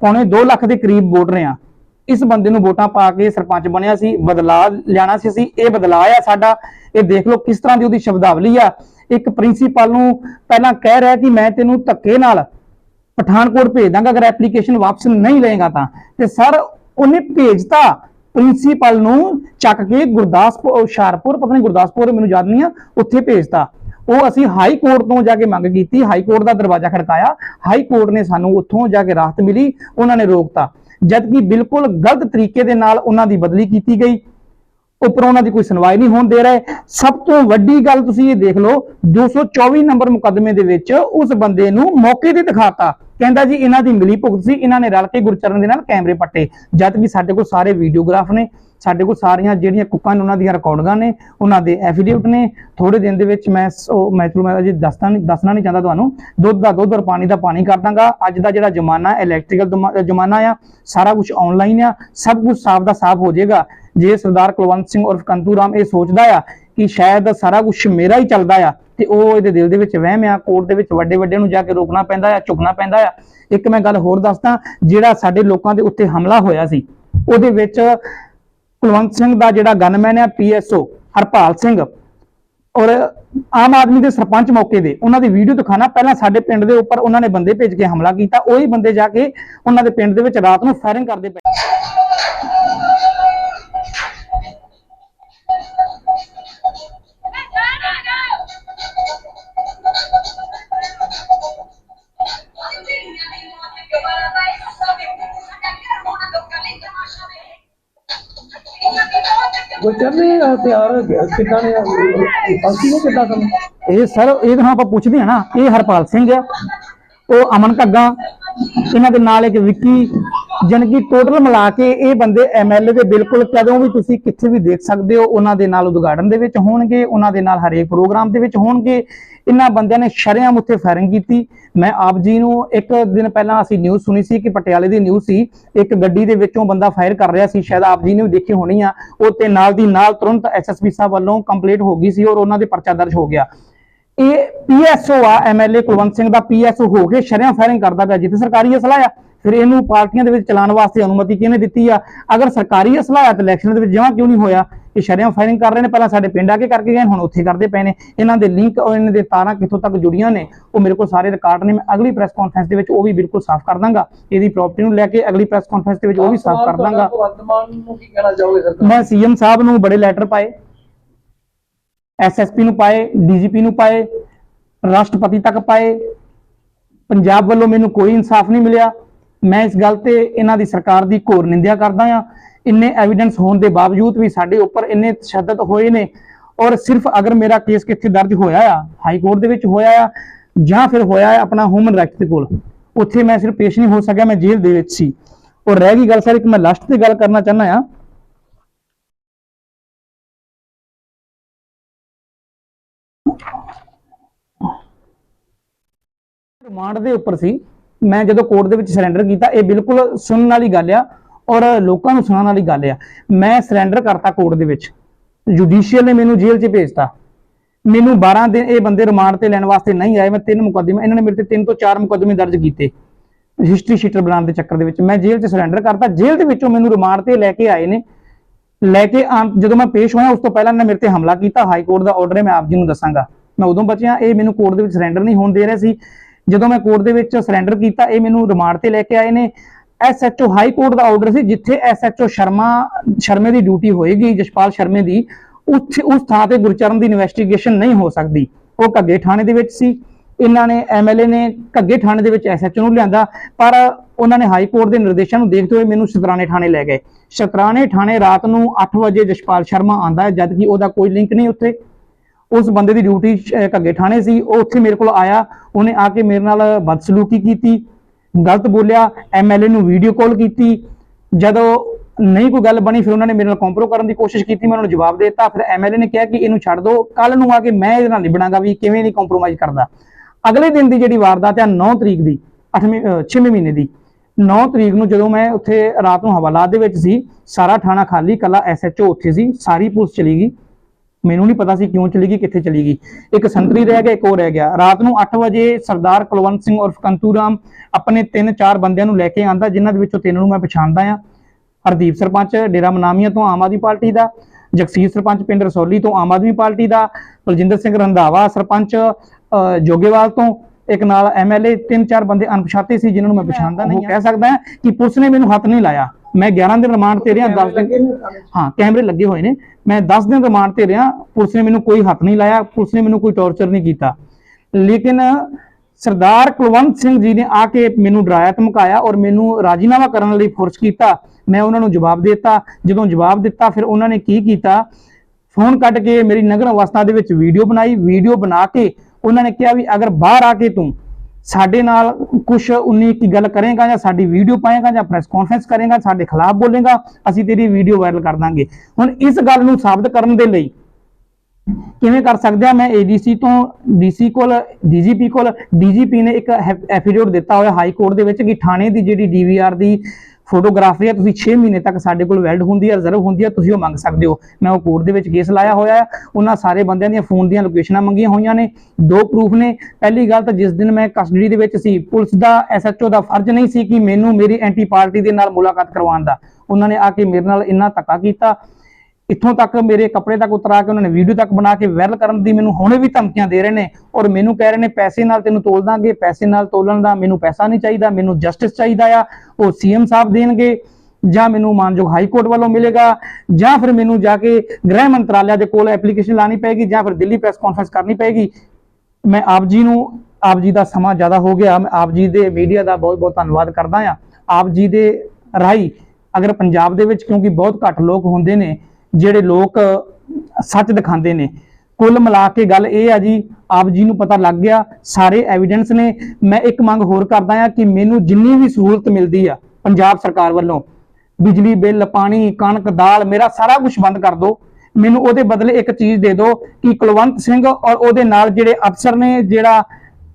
ਪੌਣੇ 2 ਲੱਖ ਦੇ ਕਰੀਬ ਵੋਟ ਆ। ਇਸ ਬੰਦੇ ਨੂੰ ਵੋਟਾਂ ਪਾ ਕੇ ਸਰਪੰਚ ਬਣਿਆ ਸੀ, ਬਦਲਾਅ ਲਿਆਣਾ ਸੀ ਅਸੀਂ, ਇਹ ਬਦਲਾਅ ਆ ਸਾਡਾ, ਇਹ ਦੇਖ ਲਓ ਕਿਸ ਤਰ੍ਹਾਂ ਦੀ ਉਹਦੀ ਸ਼ਬਦਾਵਲੀ ਆ। ਇੱਕ ਪ੍ਰਿੰਸੀਪਲ ਨੂੰ ਪਹਿਲਾਂ ਕਹਿ ਰਿਹਾ ਕਿ ਮੈਂ ਤੈਨੂੰ ਧੱਕੇ ਨਾਲ ਪਠਾਨਕੋਟ ਭੇਜ ਦਾਂਗਾ, ਅਗਰ ਐਪਲੀਕੇਸ਼ਨ ਵਾਪਸ ਨਹੀਂ ਲਏਗਾ ਤਾਂ। ਤੇ ਸਰ, ਉਹਨੇ ਭੇਜਤਾ ਪ੍ਰਿੰਸੀਪਲ ਨੂੰ ਚੱਕ ਕੇ ਗੁਰਦਾਸਪੁਰ ਹੁਸ਼ਿਆਰਪੁਰ, ਪਤਾ ਨਹੀਂ ਗੁਰਦਾਸਪੁਰ ਮੈਨੂੰ ਯਾਦ ਨਹੀਂ ਆ, ਉੱਥੇ ਭੇਜਤਾ। ਉਹ ਅਸੀਂ ਹਾਈ ਕੋਰਟ ਤੋਂ ਜਾ ਕੇ ਮੰਗ ਕੀਤੀ, ਹਾਈ ਕੋਰਟ ਦਾ ਦਰਵਾਜ਼ਾ ਖੜਕਾਇਆ। ਹਾਈ ਕੋਰਟ ਨੇ ਸਾਨੂੰ ਉੱਥੋਂ ਜਾ ਕੇ ਰਾਹਤ ਮਿਲੀ, ਉਹਨਾਂ ਨੇ ਰੋਕਤਾ। ਜਦਕਿ ਬਿਲਕੁਲ ਗਲਤ ਤਰੀਕੇ ਦੇ ਨਾਲ ਉਹਨਾਂ ਦੀ ਬਦਲੀ ਕੀਤੀ ਗਈ। ਉੱਪਰੋਂ ਉਹਨਾਂ ਦੀ ਕੋਈ ਸੁਣਵਾਈ ਨਹੀਂ ਹੋਣ ਦੇ ਰਹੇ। ਸਭ ਤੋਂ ਵੱਡੀ ਗੱਲ ਤੁਸੀਂ ਇਹ ਦੇਖ ਲਓ 224 ਨੰਬਰ ਮੁਕੱਦਮੇ ਦੇ ਵਿੱਚ ਉਸ ਬੰਦੇ ਨੂੰ ਮੌਕੇ ਤੇ ਦਿਖਾਤਾ। ਕਹਿੰਦਾ ਜੀ, ਇਹਨਾਂ ਦੀ ਮਿਲੀ ਭੁਗਤ ਸੀ, ਇਹਨਾਂ ਨੇ ਰਲ ਕੇ ਗੁਰਚਰਨ ਦੇ ਨਾਲ ਕੈਮਰੇ ਪੱਟੇ। ਜਦ ਕਿ ਸਾਡੇ ਕੋਲ ਸਾਰੇ ਵੀਡੀਓਗ੍ਰਾਫ ਨੇ, ਸਾਡੇ ਕੋਲ ਸਾਰੀਆਂ ਜਿਹੜੀਆਂ ਕੁੱਕਾਂ ਨੇ, ਉਹਨਾਂ ਦੀਆਂ ਰਿਕਾਰਡਿੰਗਾਂ ਨੇ, ਉਹਨਾਂ ਦੇ ਐਫੀਡੇਵਿਟ ਨੇ ਥੋੜੇ ਦਿਨ ਦੇ ਵਿੱਚ ਮੈਂ ਉਹ ਮੈਂ ਚਲੋ ਮੈਂ ਅਜੇ ਦੱਸਦਾ ਨਹੀਂ ਦੱਸਣਾ ਨਹੀਂ ਚਾਹੁੰਦਾ ਤੁਹਾਨੂੰ। ਦੁੱਧ ਦਾ ਦੁੱਧ ਔਰ ਪਾਣੀ ਦਾ ਪਾਣੀ ਕਰ ਦਾਂਗਾ। ਅੱਜ ਦਾ ਜਿਹੜਾ ਜ਼ਮਾਨਾ ਇਲੈਕਟ੍ਰੀਕਲ ਜ਼ਮਾਨਾ ਆ, ਸਾਰਾ ਕੁਝ ਆਨਲਾਈਨ ਆ, ਸਭ ਕੁਝ ਸਾਫ਼ ਦਾ ਸਾਫ਼ ਹੋ ਜਾਏਗਾ। ਜੇ ਸਰਦਾਰ ਕੁਲਵੰਤ ਸਿੰਘ ਉਰਫ ਕੰਤੂ ਰਾਮ ਇਹ ਸੋਚਦਾ ਆ ਕਿ ਸ਼ਾਇਦ ਸਾਰਾ ਕੁਝ ਮੇਰਾ ਹੀ ਚੱਲਦਾ ਆ, ਤੇ ਉਹ ਇਹਦੇ ਦਿਲ ਦੇ ਵਿੱਚ ਵਹਿਮ ਆ, ਕੋਰਟ ਦੇ ਵਿੱਚ ਵੱਡੇ ਵੱਡੇ ਨੂੰ ਜਾ ਕੇ ਰੋਕਣਾ ਪੈਂਦਾ ਆ, ਝੁਕਣਾ ਪੈਂਦਾ ਆ। ਇੱਕ ਮੈਂ ਗੱਲ ਹੋਰ ਦੱਸਦਾ, ਜਿਹੜਾ ਸਾਡੇ ਲੋਕਾਂ ਦੇ ਉੱਤੇ ਹਮਲਾ ਹੋਇਆ ਸੀ, ਉਹਦੇ ਵਿੱਚ ਕੁਲਵੰਤ ਸਿੰਘ ਦਾ ਜਿਹੜਾ ਗਨਮੈਨ ਆ ਪੀਐਸਓ ਹਰਪਾਲ ਸਿੰਘ, ਔਰ ਆਮ ਆਦਮੀ ਦੇ ਸਰਪੰਚ ਮੌਕੇ ਦੇ, ਉਹਨਾਂ ਦੀ ਵੀਡੀਓ ਦਿਖਾਣਾ ਪਹਿਲਾਂ ਸਾਡੇ ਪਿੰਡ ਦੇ ਉੱਪਰ ਉਹਨਾਂ ਨੇ ਬੰਦੇ ਭੇਜ ਕੇ ਹਮਲਾ ਕੀਤਾ, ਉਹੀ ਬੰਦੇ ਜਾ ਕੇ ਉਹਨਾਂ ਦੇ ਪਿੰਡ ਦੇ ਵਿੱਚ ਰਾਤ ਨੂੰ ਫਾਇਰਿੰਗ ਕਰਦੇ ਪਏ। ਗੁਰਚਰਨ ਨੇ ਹਥਿਆਰ ਕਿੱਦਾਂ ਨੇ ਫਾਂਸੀ ਨੂੰ ਕਿੱਦਾਂ ਕੰਮ ਇਹ ਸਰ, ਇਹ ਤਾਂ ਆਪਾਂ ਪੁੱਛਦੇ ਆ ਨਾ, ਇਹ ਹਰਪਾਲ ਸਿੰਘ ਆ, ਉਹ ਅਮਨ ਕੱਗਾ ਇਹਨਾਂ ਦੇ ਨਾਲ ਇੱਕ ਵਿੱਕੀ ਜਾਣੀ ਕਿ ਟੋਟਲ ਮਿਲਾ ਕੇ ਇਹ ਬੰਦੇ ਐਮਐਲਏ ਦੇ ਬਿਲਕੁਲ ਕਦੋਂ ਵੀ ਤੁਸੀਂ ਕਿੱਥੇ ਵੀ ਦੇਖ ਸਕਦੇ ਹੋ, ਉਹਨਾਂ ਦੇ ਨਾਲ ਉਦਘਾਟਨ ਦੇ ਵਿੱਚ ਹੋਣਗੇ, ਉਹਨਾਂ ਦੇ ਨਾਲ ਹਰੇਕ ਪ੍ਰੋਗਰਾਮ ਦੇ ਵਿੱਚ ਹੋਣਗੇ। ਇਹਨਾਂ ਬੰਦਿਆਂ ਨੇ ਸ਼ਰੇਆਮ ਉੱਥੇ ਫਾਇਰਿੰਗ ਕੀਤੀ। ਮੈਂ ਆਪ ਜੀ ਨੂੰ ਇੱਕ ਦਿਨ ਪਹਿਲਾਂ ਅਸੀਂ ਨਿਊਜ਼ ਸੁਣੀ ਸੀ ਕਿ ਪਟਿਆਲੇ ਦੀ ਨਿਊਜ਼ ਸੀ, ਇੱਕ ਗੱਡੀ ਦੇ ਵਿੱਚੋਂ ਬੰਦਾ ਫਾਇਰ ਕਰ ਰਿਹਾ ਸੀ, ਸ਼ਾਇਦ ਆਪ ਜੀ ਨੇ ਵੀ ਦੇਖੀ ਹੋਣੀ ਆ। ਉਹ ਤੇ ਨਾਲ ਦੀ ਨਾਲ ਤੁਰੰਤ ਐਸਐਸਪੀ ਸਾਹਿਬ ਵੱਲੋਂ ਕੰਪਲੀਟ ਹੋ ਗਈ ਸੀ ਔਰ ਉਹਨਾਂ ਦੇ ਪਰਚਾ ਦਰਜ ਹੋ ਗਿਆ। ਇਹ ਪੀਐਸਓ ਆ ਐਮਐਲਏ ਕੁਲਵੰਤ ਸਿੰਘ ਦਾ ਪੀਐਸਓ ਹੋ ਕੇ ਸ਼ਰਿਆਂ ਫਾਇਰਿੰਗ ਕਰਦਾ ਪਿਆ, ਜਿੱਥੇ ਸਰਕਾਰੀ ਅਸਲਾ ਆ। ਫਿਰ ਇਹਨੂੰ ਪਾਰਟੀਆਂ ਦੇ ਵਿੱਚ ਚਲਾਉਣ ਵਾਸਤੇ ਅਨੁਮਤੀ ਕਿਹਨੇ ਦਿੱਤੀ ਆ? ਅਗਰ ਸਰਕਾਰੀ ਅਸਲਾ ਤਾਂ ਇਲੈਕਸ਼ਨ ਦੇ ਵਿੱਚ ਜਮਾ ਕਿਉਂ ਨਹੀਂ ਹੋਇਆ? ਇਹ ਸ਼ਰਿਆਂ ਫਾਇਰਿੰਗ ਕਰ ਰਹੇ ਨੇ ਪਹਿਲਾਂ ਸਾਡੇ ਪਿੰਡ ਆ ਕੇ ਕਰਕੇ ਗਏ ਹੁਣ ਉੱਥੇ ਕਰਦੇ ਪਏ ਨੇ। ਇਹਨਾਂ ਦੇ ਲਿੰਕ ਔਰ ਇਹਨਾਂ ਦੇ ਤਾਰਾਂ ਕਿੱਥੋਂ ਤੱਕ ਜੁੜੀਆਂ ਨੇ ਉਹ ਮੇਰੇ ਕੋਲ ਸਾਰੇ ਰਿਕਾਰਡ ਨੇ ਮੈਂ ਅਗਲੀ ਪ੍ਰੈਸ ਕਾਨਫਰੰਸ ਦੇ ਵਿੱਚ ਉਹ ਵੀ ਬਿਲਕੁਲ ਸਾਫ਼ ਕਰ ਦਾਂਗਾ। ਇਹਦੀ ਪ੍ਰਾਪਰਟੀ ਨੂੰ ਲੈ ਕੇ ਅਗਲੀ ਪ੍ਰੈਸ ਕਾਨਫਰੰਸ ਦੇ ਵਿੱਚ ਉਹ ਵੀ ਸਾਫ਼ ਕਰ ਦਾਂਗਾ। ਮੈਂ ਸੀਐਮ ਸਾਹਿਬ ਨੂੰ ਬੜੇ ਲੈਟਰ ਪਾਏ ਐਸਐਸਪੀ ਨੂੰ ਪਾਏ ਡੀਜੀਪੀ ਨੂੰ ਪਾਏ ਰਾਸ਼ਟਰਪਤੀ ਤੱਕ ਪਾਏ। ਪੰਜਾਬ ਵੱਲੋਂ ਮੈਨੂੰ ਕੋਈ ਇਨਸਾਫ ਨਹੀਂ ਮਿਲਿਆ। ਮੈਂ ਇਸ ਗੱਲ ਤੇ ਇਹਨਾਂ ਦੀ ਸਰਕਾਰ ਦੀ ਘੋਰ ਨਿੰਦਿਆ ਕਰਦਾ ਆ ਇੰਨੇ ਐਵੀਡੈਂਸ ਹੋਣ ਦੇ ਬਾਵਜੂਦ ਵੀ ਸਾਡੇ ਉੱਪਰ ਇੰਨੇ ਤਸ਼ੱਦਦ ਹੋਏ ਨੇ ਔਰ ਸਿਰਫ ਅਗਰ ਮੇਰਾ ਕੇਸ ਕਿੱਥੇ ਦਰਜ ਹੋਇਆ ਆ ਹਾਈ ਕੋਰਟ ਦੇ ਵਿੱਚ ਹੋਇਆ ਆ ਜਾਂ ਫਿਰ ਹੋਇਆ ਆ ਆਪਣਾ ਹਿਊਮਨ ਰਾਈਟਸ ਦੇ ਕੋਲ, ਉੱਥੇ ਮੈਂ ਸਿਰਫ ਪੇਸ਼ ਨਹੀਂ ਹੋ ਸਕਿਆ, ਮੈਂ ਜੇਲ੍ਹ ਦੇ ਵਿੱਚ ਸੀ। ਔਰ ਰਹਿ ਗਈ ਗੱਲ ਸਰ ਇੱਕ ਮੈਂ ਲਾਸਟ ਤੇ ਗੱਲ ਕਰਨਾ ਚਾਹੁੰਦਾ ਆ ਰਿਮਾਂਡ ਦੇ ਉੱਪਰ ਸੀ। ਮੈਂ ਜਦੋਂ ਕੋਰਟ ਦੇ ਵਿੱਚ ਸਰੈਂਡਰ ਕੀਤਾ, ਇਹ ਬਿਲਕੁਲ ਸੁਣਨ ਵਾਲੀ ਗੱਲ ਆ ਔਰ ਲੋਕਾਂ ਨੂੰ ਸੁਣਾਉਣ ਵਾਲੀ ਗੱਲ ਆ। ਮੈਂ ਸਰੈਂਡਰ ਕਰਤਾ ਕੋਰਟ ਦੇ ਵਿੱਚ। ਜੁਡੀਸ਼ੀਅਲ ਨੇ ਮੈਨੂੰ ਜੇਲ੍ਹ 'ਚ ਭੇਜਤਾ। ਮੈਨੂੰ 12 ਦਿਨ ਇਹ ਬੰਦੇ ਰਿਮਾਂਡ ਤੇ ਲੈਣ ਵਾਸਤੇ ਨਹੀਂ ਆਏ। ਮੈਂ ਤਿੰਨ ਮੁਕੱਦਮੇ, ਇਹਨਾਂ ਨੇ ਮੇਰੇ ਤੇ ਤਿੰਨ ਤੋਂ ਚਾਰ ਮੁਕੱਦਮੇ ਦਰਜ ਕੀਤੇ। ਹਿਸਟਰੀ ਸ਼ੀਟਰ ਬਣਾਉਣ ਦੇ ਚੱਕਰ ਦੇ ਵਿੱਚ ਮੈਂ ਜੇਲ੍ਹ 'ਚ ਸਰੈਂਡਰ ਕਰਤਾ। ਜੇਲ੍ਹ ਦੇ ਵਿੱਚੋਂ ਮੈਨੂੰ ਰਿਮਾਂਡ ਤੇ ਲੈ ਕੇ ਆਏ ਨੇ। ਲੈ ਕੇ ਜਦੋਂ ਮੈਂ ਪੇਸ਼ ਹੋਇਆ, ਉਸ ਤੋਂ ਪਹਿਲਾਂ ਇਹਨਾਂ ਮੇਰੇ ਤੇ ਹਮਲਾ ਕੀਤਾ। ਹਾਈ ਕੋਰਟ ਦਾ ਆਰਡਰ ਹੈ, ਮੈਂ ਆਪ ਜੀ ਨੂੰ ਦੱਸਾਂਗਾ। ਮੈਂ ਉਦੋਂ ਬਚਿਆ। ਇਹ ਮੈਨੂੰ ਕੋਰਟ ਦੇ ਵਿੱਚ ਸਰੈਂਡਰ ਨਹੀਂ ਹੋਣ ਦੇ ਰਿਹਾ ਸੀ। ਜਦੋਂ ਮੈਂ ਕੋਰਟ ਦੇ ਵਿੱਚ ਸਰੈਂਡਰ ਕੀਤਾ, ਇਹ ਮੈਨੂੰ ਰਿਮਾਂਡ ਤੇ ਲੈ ਕੇ ਆਏ ਨੇ। ਐਸਐਚਓ ਹਾਈ ਕੋਰਟ ਦਾ ਆਰਡਰ ਸੀ, ਜਿੱਥੇ ਐਸਐਚਓ ਸ਼ਰਮਾ, ਸ਼ਰਮੇ ਦੀ ਡਿਊਟੀ ਹੋਏਗੀ, ਜਸ਼ਪਾਲ ਸ਼ਰਮੇ ਦੀ। ਉੱਥੇ, ਉਸ ਥਾਂ ਤੇ ਗੁਰਚਰਨ ਦੀ ਇਨਵੈਸਟੀਗੇਸ਼ਨ ਨਹੀਂ ਹੋ ਸਕਦੀ। ਉਹ ਘੱਗੇ ਥਾਣੇ ਦੇ ਵਿੱਚ ਸੀ। ਇਹਨਾਂ ਨੇ ਐਮਐਲਏ ਨੇ ਘੱਗੇ ਥਾਣੇ ਦੇ ਵਿੱਚ ਐਸਐਚਓ ਨੂੰ ਲਿਆਂਦਾ, ਪਰ ਉਹਨਾਂ ਨੇ ਹਾਈ ਕੋਰਟ ਦੇ ਨਿਰਦੇਸ਼ਾਂ ਨੂੰ ਦੇਖਦੇ ਹੋਏ ਮੈਨੂੰ ਸ਼ਤਰਾਣੇ ਥਾਣੇ ਲੈ ਗਏ। ਸ਼ਤਰਾਣੇ ਥਾਣੇ ਰਾਤ ਨੂੰ 8 ਵਜੇ ਜਸ਼ਪਾਲ ਸ਼ਰਮਾ ਆਂਦਾ ਹੈ ਜਦ ਕਿ ਉਹਦਾ ਕੋਈ ਲਿੰਕ ਨਹੀਂ ਉੱਥੇ। ਉਸ ਬੰਦੇ ਦੀ ਡਿਊਟੀ ਸ਼- ਘੱਗੇ ਥਾਣੇ ਸੀ, ਉਹ ਉੱਥੇ ਮੇਰੇ ਕੋਲ ਆਇਆ, ਉਹਨੇ ਆ ਕੇ ਮੇਰੇ ਨਾਲ ਬਦਸਲੂਕੀ ਕੀਤੀ, ਗਲਤ ਬੋਲਿਆ ਐਮਐਲਏ ਨੂੰ ਵੀਡੀਓ ਕਾਲ ਕੀਤੀ, ਜਦੋਂ ਨਹੀਂ ਕੋਈ ਗੱਲ ਬਣੀ, ਫਿਰ ਉਹਨਾਂ ਨੇ ਮੇਰੇ ਨਾਲ ਕੰਪਰੋ ਕਰਨ ਦੀ ਕੋਸ਼ਿਸ਼ ਕੀਤੀ, ਮੈਂ ਉਹਨਾਂ ਨੂੰ ਜਵਾਬ ਦੇ ਦਿੱਤਾ, ਫਿਰ ਐਮਐਲਏ ਨੇ ਕਿਹਾ ਕਿ ਇਹਨੂੰ ਛੱਡ ਦਿਓ ਕੱਲ ਨੂੰ ਆ ਕੇ ਮੈਂ ਇਹਦੇ ਨਾਲ ਨਿਭੜਾਂਗਾ ਵੀ ਕਿਵੇਂ ਨਹੀਂ ਕੰਪਰੋਮਾਈਜ਼ ਕਰਦਾ। ਅਗਲੇ ਦਿਨ ਦੀ ਜਿਹੜੀ ਵਾਰਦਾਤ ਹੈ 9 ਤਰੀਕ ਦੀ 8ਵੇਂ 6ਵੇਂ ਮਹੀਨੇ ਦੀ 9 ਤਰੀਕ ਨੂੰ ਜਦੋਂ ਮੈਂ ਉੱਥੇ ਰਾਤ ਨੂੰ ਹਵਾਲਾਤ ਦੇ ਵਿੱਚ ਸੀ, ਸਾਰਾ ਥਾਣਾ ਖਾਲੀ ਕੱਲਾ ਐਸਐਚਓ ਉੱਥੇ ਸੀ, ਸਾਰੀ ਪੁਲਿਸ ਚਲੀ ਗਈ। ਮੈਨੂੰ ਨਹੀਂ ਪਤਾ ਸੀ ਕਿਉਂ ਚਲੀ ਗਈ ਕਿੱਥੇ ਚਲੀ ਗਈ। ਇੱਕ ਸੰਤਰੀ ਰਹਿ ਗਿਆ ਇੱਕ ਹੋਰ ਰਹਿ ਗਿਆ। ਰਾਤ ਨੂੰ 8 ਵਜੇ ਸਰਦਾਰ ਕੁਲਵੰਤ ਸਿੰਘ ਉਰਫ ਕੰਤੂ ਰਾਮ ਆਪਣੇ ਤਿੰਨ ਚਾਰ ਬੰਦਿਆਂ ਨੂੰ ਲੈ ਕੇ ਆਂਦਾ ਜਿਨ੍ਹਾਂ ਦੇ ਵਿੱਚੋਂ ਤਿੰਨ ਨੂੰ ਮੈਂ ਪਛਾਣਦਾ ਆ ਹਰਦੀਪ ਸਰਪੰਚ ਡੇਰਾ ਮਨਾਮੀਆਂ ਤੋਂ ਆਮ ਆਦਮੀ ਪਾਰਟੀ ਦਾ ਜਗਸੀਰ ਸਰਪੰਚ ਪਿੰਡ ਰਸੌਲੀ ਤੋਂ ਆਮ ਆਦਮੀ ਪਾਰਟੀ ਦਾ ਬਲਜਿੰਦਰ ਸਿੰਘ ਰੰਧਾਵਾ ਸਰਪੰਚ ਜੋਗੇਵਾਲ ਤੋਂ ਇੱਕ ਨਾਲ ਐਮਐਲਏ ਤਿੰਨ ਚਾਰ ਬੰਦੇ ਅਣਪਛਾਤੇ ਸੀ ਜਿਨ੍ਹਾਂ ਨੂੰ ਮੈਂ ਪਛਾਣਦਾ ਨਹੀਂ ਕਹਿ ਸਕਦਾ ਕਿ ਪੁਲਿਸ ਨੇ ਮੈਨੂੰ ਹੱਥ ਨਹੀਂ ਲਾਇਆ। ਮੈਂ 11 ਦਿਨ ਰਿਮਾਂਡ ਤੇ ਰਿਹਾ 10 ਦਿਨ ਹਾਂ ਕੈਮਰੇ ਲੱਗੇ ਹੋਏ ਨੇ। ਮੈਂ 10 ਦਿਨ ਰਿਮਾਂਡ ਤੇ ਰਿਹਾ ਪੁਲਿਸ ਨੇ ਮੈਨੂੰ ਕੋਈ ਹੱਥ ਨਹੀਂ ਲਾਇਆ ਪੁਲਿਸ ਨੇ ਮੈਨੂੰ ਕੋਈ ਟੌਰਚਰ ਨਹੀਂ ਕੀਤਾ। ਲੇਕਿਨ ਸਰਦਾਰ ਕੁਲਵੰਤ ਸਿੰਘ ਜੀ ਨੇ ਆ ਕੇ ਮੈਨੂੰ ਡਰਾਇਆ ਧਮਕਾਇਆ ਔਰ ਮੈਨੂੰ ਰਾਜੀਨਾਮਾ ਕਰਨ ਲਈ ਫੋਰਸ ਕੀਤਾ। ਮੈਂ ਉਹਨਾਂ ਨੂੰ ਜਵਾਬ ਦਿੱਤਾ। ਜਦੋਂ ਜਵਾਬ ਦਿੱਤਾ ਫਿਰ ਉਹਨਾਂ ਨੇ ਕੀ ਕੀਤਾ? ਫੋਨ ਕੱਢ ਕੇ ਮੇਰੀ ਨਗਰ ਅਵਸਥਾ ਦੇ ਵਿੱਚ ਵੀਡੀਓ ਬਣਾਈ। ਵੀਡੀਓ ਬਣਾ ਕੇ ਉਹਨਾਂ ਨੇ ਕਿਹਾ ਵੀ ਅਗਰ ਬਾਹਰ ਆ ਕੇ ਤੂੰ ਸਾਡੇ ਨਾਲ ਕੁਝ 19 ਕੀ ਗੱਲ ਕਰੇਗਾ ਜਾਂ ਸਾਡੀ ਵੀਡੀਓ ਪਾਏਗਾ ਜਾਂ ਪ੍ਰੈਸ ਕਾਨਫਰੰਸ ਕਰੇਗਾ, ਸਾਡੇ ਖਿਲਾਫ ਬੋਲੇਗਾ, ਅਸੀਂ ਤੇਰੀ ਵੀਡੀਓ ਵਾਇਰਲ ਕਰ ਦਾਂਗੇ। ਹੁਣ ਇਸ ਗੱਲ ਨੂੰ ਸਾਬਤ ਕਰਨ ਦੇ ਲਈ ਕਿਵੇਂ ਕਰ ਸਕਦੇ ਆ? ਮੈਂ ਏਡੀਸੀ ਤੋਂ ਡੀਸੀ ਕੋਲ ਡੀਜੀਪੀ ਕੋਲ ਡੀਜੀਪੀ ਨੇ ਇੱਕ ਐਫੀਡੇਵਿਟ ਦਿੱਤਾ ਹੋਇਆ ਹਾਈ ਕੋਰਟ ਦੇ ਵਿੱਚ ਕਿ ਥਾਣੇ ਦੀ ਜਿਹੜੀ ਡੀਵੀਆਰ ਦੀ ਫੋਟੋਗ੍ਰਾਫੀ ਹੈ, ਤੁਸੀਂ 6 ਮਹੀਨੇ ਤੱਕ ਸਾਡੇ ਕੋਲ ਵੈਲਡ ਹੁੰਦੀ ਹੈ ਰਿਜ਼ਰਵ ਹੁੰਦੀ ਹੈ, ਤੁਸੀਂ ਉਹ ਮੰਗ ਸਕਦੇ ਹੋ। ਮੈਂ ਉਹ ਕੋਰਟ ਦੇ ਵਿੱਚ ਕੇਸ ਲਾਇਆ ਹੋਇਆ ਹੈ। ਉਹਨਾਂ ਸਾਰੇ ਬੰਦਿਆਂ ਦੀਆਂ ਫੋਨ ਦੀਆਂ ਲੋਕੇਸ਼ਨਾਂ ਮੰਗੀਆਂ ਹੋਈਆਂ ਨੇ। ਦੋ ਪ੍ਰੂਫ ਨੇ। ਪਹਿਲੀ ਗੱਲ ਤਾਂ ਜਿਸ ਦਿਨ ਮੈਂ ਕਸਟਡੀ ਦੇ ਵਿੱਚ ਸੀ, ਪੁਲਿਸ ਦਾ ਐਸਐਚਓ ਦਾ ਫਰਜ਼ ਨਹੀਂ ਸੀ ਕਿ ਮੈਨੂੰ ਮੇਰੀ ਐਂਟੀ ਪਾਰਟੀ ਦੇ ਨਾਲ ਮੁਲਾਕਾਤ ਕਰਵਾਉਣ ਦਾ। ਉਹਨਾਂ ਨੇ ਆ ਕੇ ਮੇਰੇ ਨਾਲ ਇੰਨਾ ਧੱਕਾ ਕੀਤਾ। ਇੱਥੋਂ ਤੱਕ ਮੇਰੇ ਕੱਪੜੇ ਤੱਕ ਉਤਰਾ ਕੇ ਉਹਨਾਂ ਨੇ ਵੀਡੀਓ ਤੱਕ ਬਣਾ ਕੇ ਵਾਇਰਲ ਕਰਨ ਦੀ ਮੈਨੂੰ ਹੁਣੇ ਵੀ ਧਮਕੀਆਂ ਦੇ ਰਹੇ ਨੇ ਔਰ ਮੈਨੂੰ ਕਹਿ ਰਹੇ ਨੇ ਪੈਸੇ ਨਾਲ ਤੈਨੂੰ ਤੋਲ ਦਾਂਗੇ, ਪੈਸੇ ਨਾਲ ਤੋਲਣ ਦਾ ਮੈਨੂੰ ਪੈਸਾ ਨਹੀਂ ਚਾਹੀਦਾ, ਮੈਨੂੰ ਜਸਟਿਸ ਚਾਹੀਦਾ ਆ, ਉਹ ਸੀਐਮ ਸਾਹਿਬ ਦੇਣਗੇ ਜਾਂ ਮੈਨੂੰ ਮਾਨਯੋਗ ਹਾਈ ਕੋਰਟ ਵੱਲੋਂ ਮਿਲੇਗਾ ਜਾਂ ਫਿਰ ਮੈਨੂੰ ਜਾ ਕੇ ਗ੍ਰਹਿ ਮੰਤਰਾਲਿਆ ਦੇ ਕੋਲ ਐਪਲੀਕੇਸ਼ਨ ਲਾਣੀ ਪਏਗੀ ਜਾਂ ਫਿਰ ਦਿੱਲੀ ਪ੍ਰੈਸ ਕਾਨਫਰੰਸ ਕਰਨੀ ਪਏਗੀ। ਮੈਂ ਆਪ ਜੀ ਨੂੰ, ਆਪ ਜੀ ਦਾ ਸਮਾਂ ਜ਼ਿਆਦਾ ਹੋ ਗਿਆ, ਮੈਂ ਆਪ ਜੀ ਦੇ ਮੀਡੀਆ ਦਾ ਬਹੁਤ ਬਹੁਤ ਧੰਨਵਾਦ ਕਰਦਾ ਆ। ਆਪ ਜੀ ਦੇ ਰਾਹੀਂ ਅਗਰ ਪੰਜਾਬ ਦੇ ਵਿੱਚ ਕਿਉਂਕਿ ਬਹੁਤ ਘੱਟ ਲੋਕ ਹੁੰਦੇ ਨੇ ਜਿਹੜੇ ਲੋਕ ਸੱਚ ਦਿਖਾਉਂਦੇ ਨੇ। ਕੁੱਲ ਮਿਲਾ ਕੇ ਗੱਲ ਇਹ ਆ ਜੀ, ਆਪ ਜੀ ਨੂੰ ਪਤਾ ਲੱਗ ਗਿਆ, ਸਾਰੇ ਐਵੀਡੈਂਸ ਨੇ। ਮੈਂ ਇੱਕ ਮੰਗ ਹੋਰ ਕਰਦਾ ਆ ਕਿ ਮੈਨੂੰ ਜਿੰਨੀ ਵੀ ਸਹੂਲਤ ਮਿਲਦੀ ਆ ਪੰਜਾਬ ਸਰਕਾਰ ਵੱਲੋਂ, ਬਿਜਲੀ ਬਿੱਲ, ਪਾਣੀ, ਕਣਕ, ਦਾਲ, ਮੇਰਾ ਸਾਰਾ ਕੁਝ ਬੰਦ ਕਰ ਦਿਓ। ਮੈਨੂੰ ਉਹਦੇ ਬਦਲੇ ਇੱਕ ਚੀਜ਼ ਦੇ ਦਿਓ ਕਿ ਕੁਲਵੰਤ ਸਿੰਘ ਔਰ ਉਹਦੇ ਨਾਲ ਜਿਹੜੇ ਅਫਸਰ ਨੇ, ਜਿਹੜਾ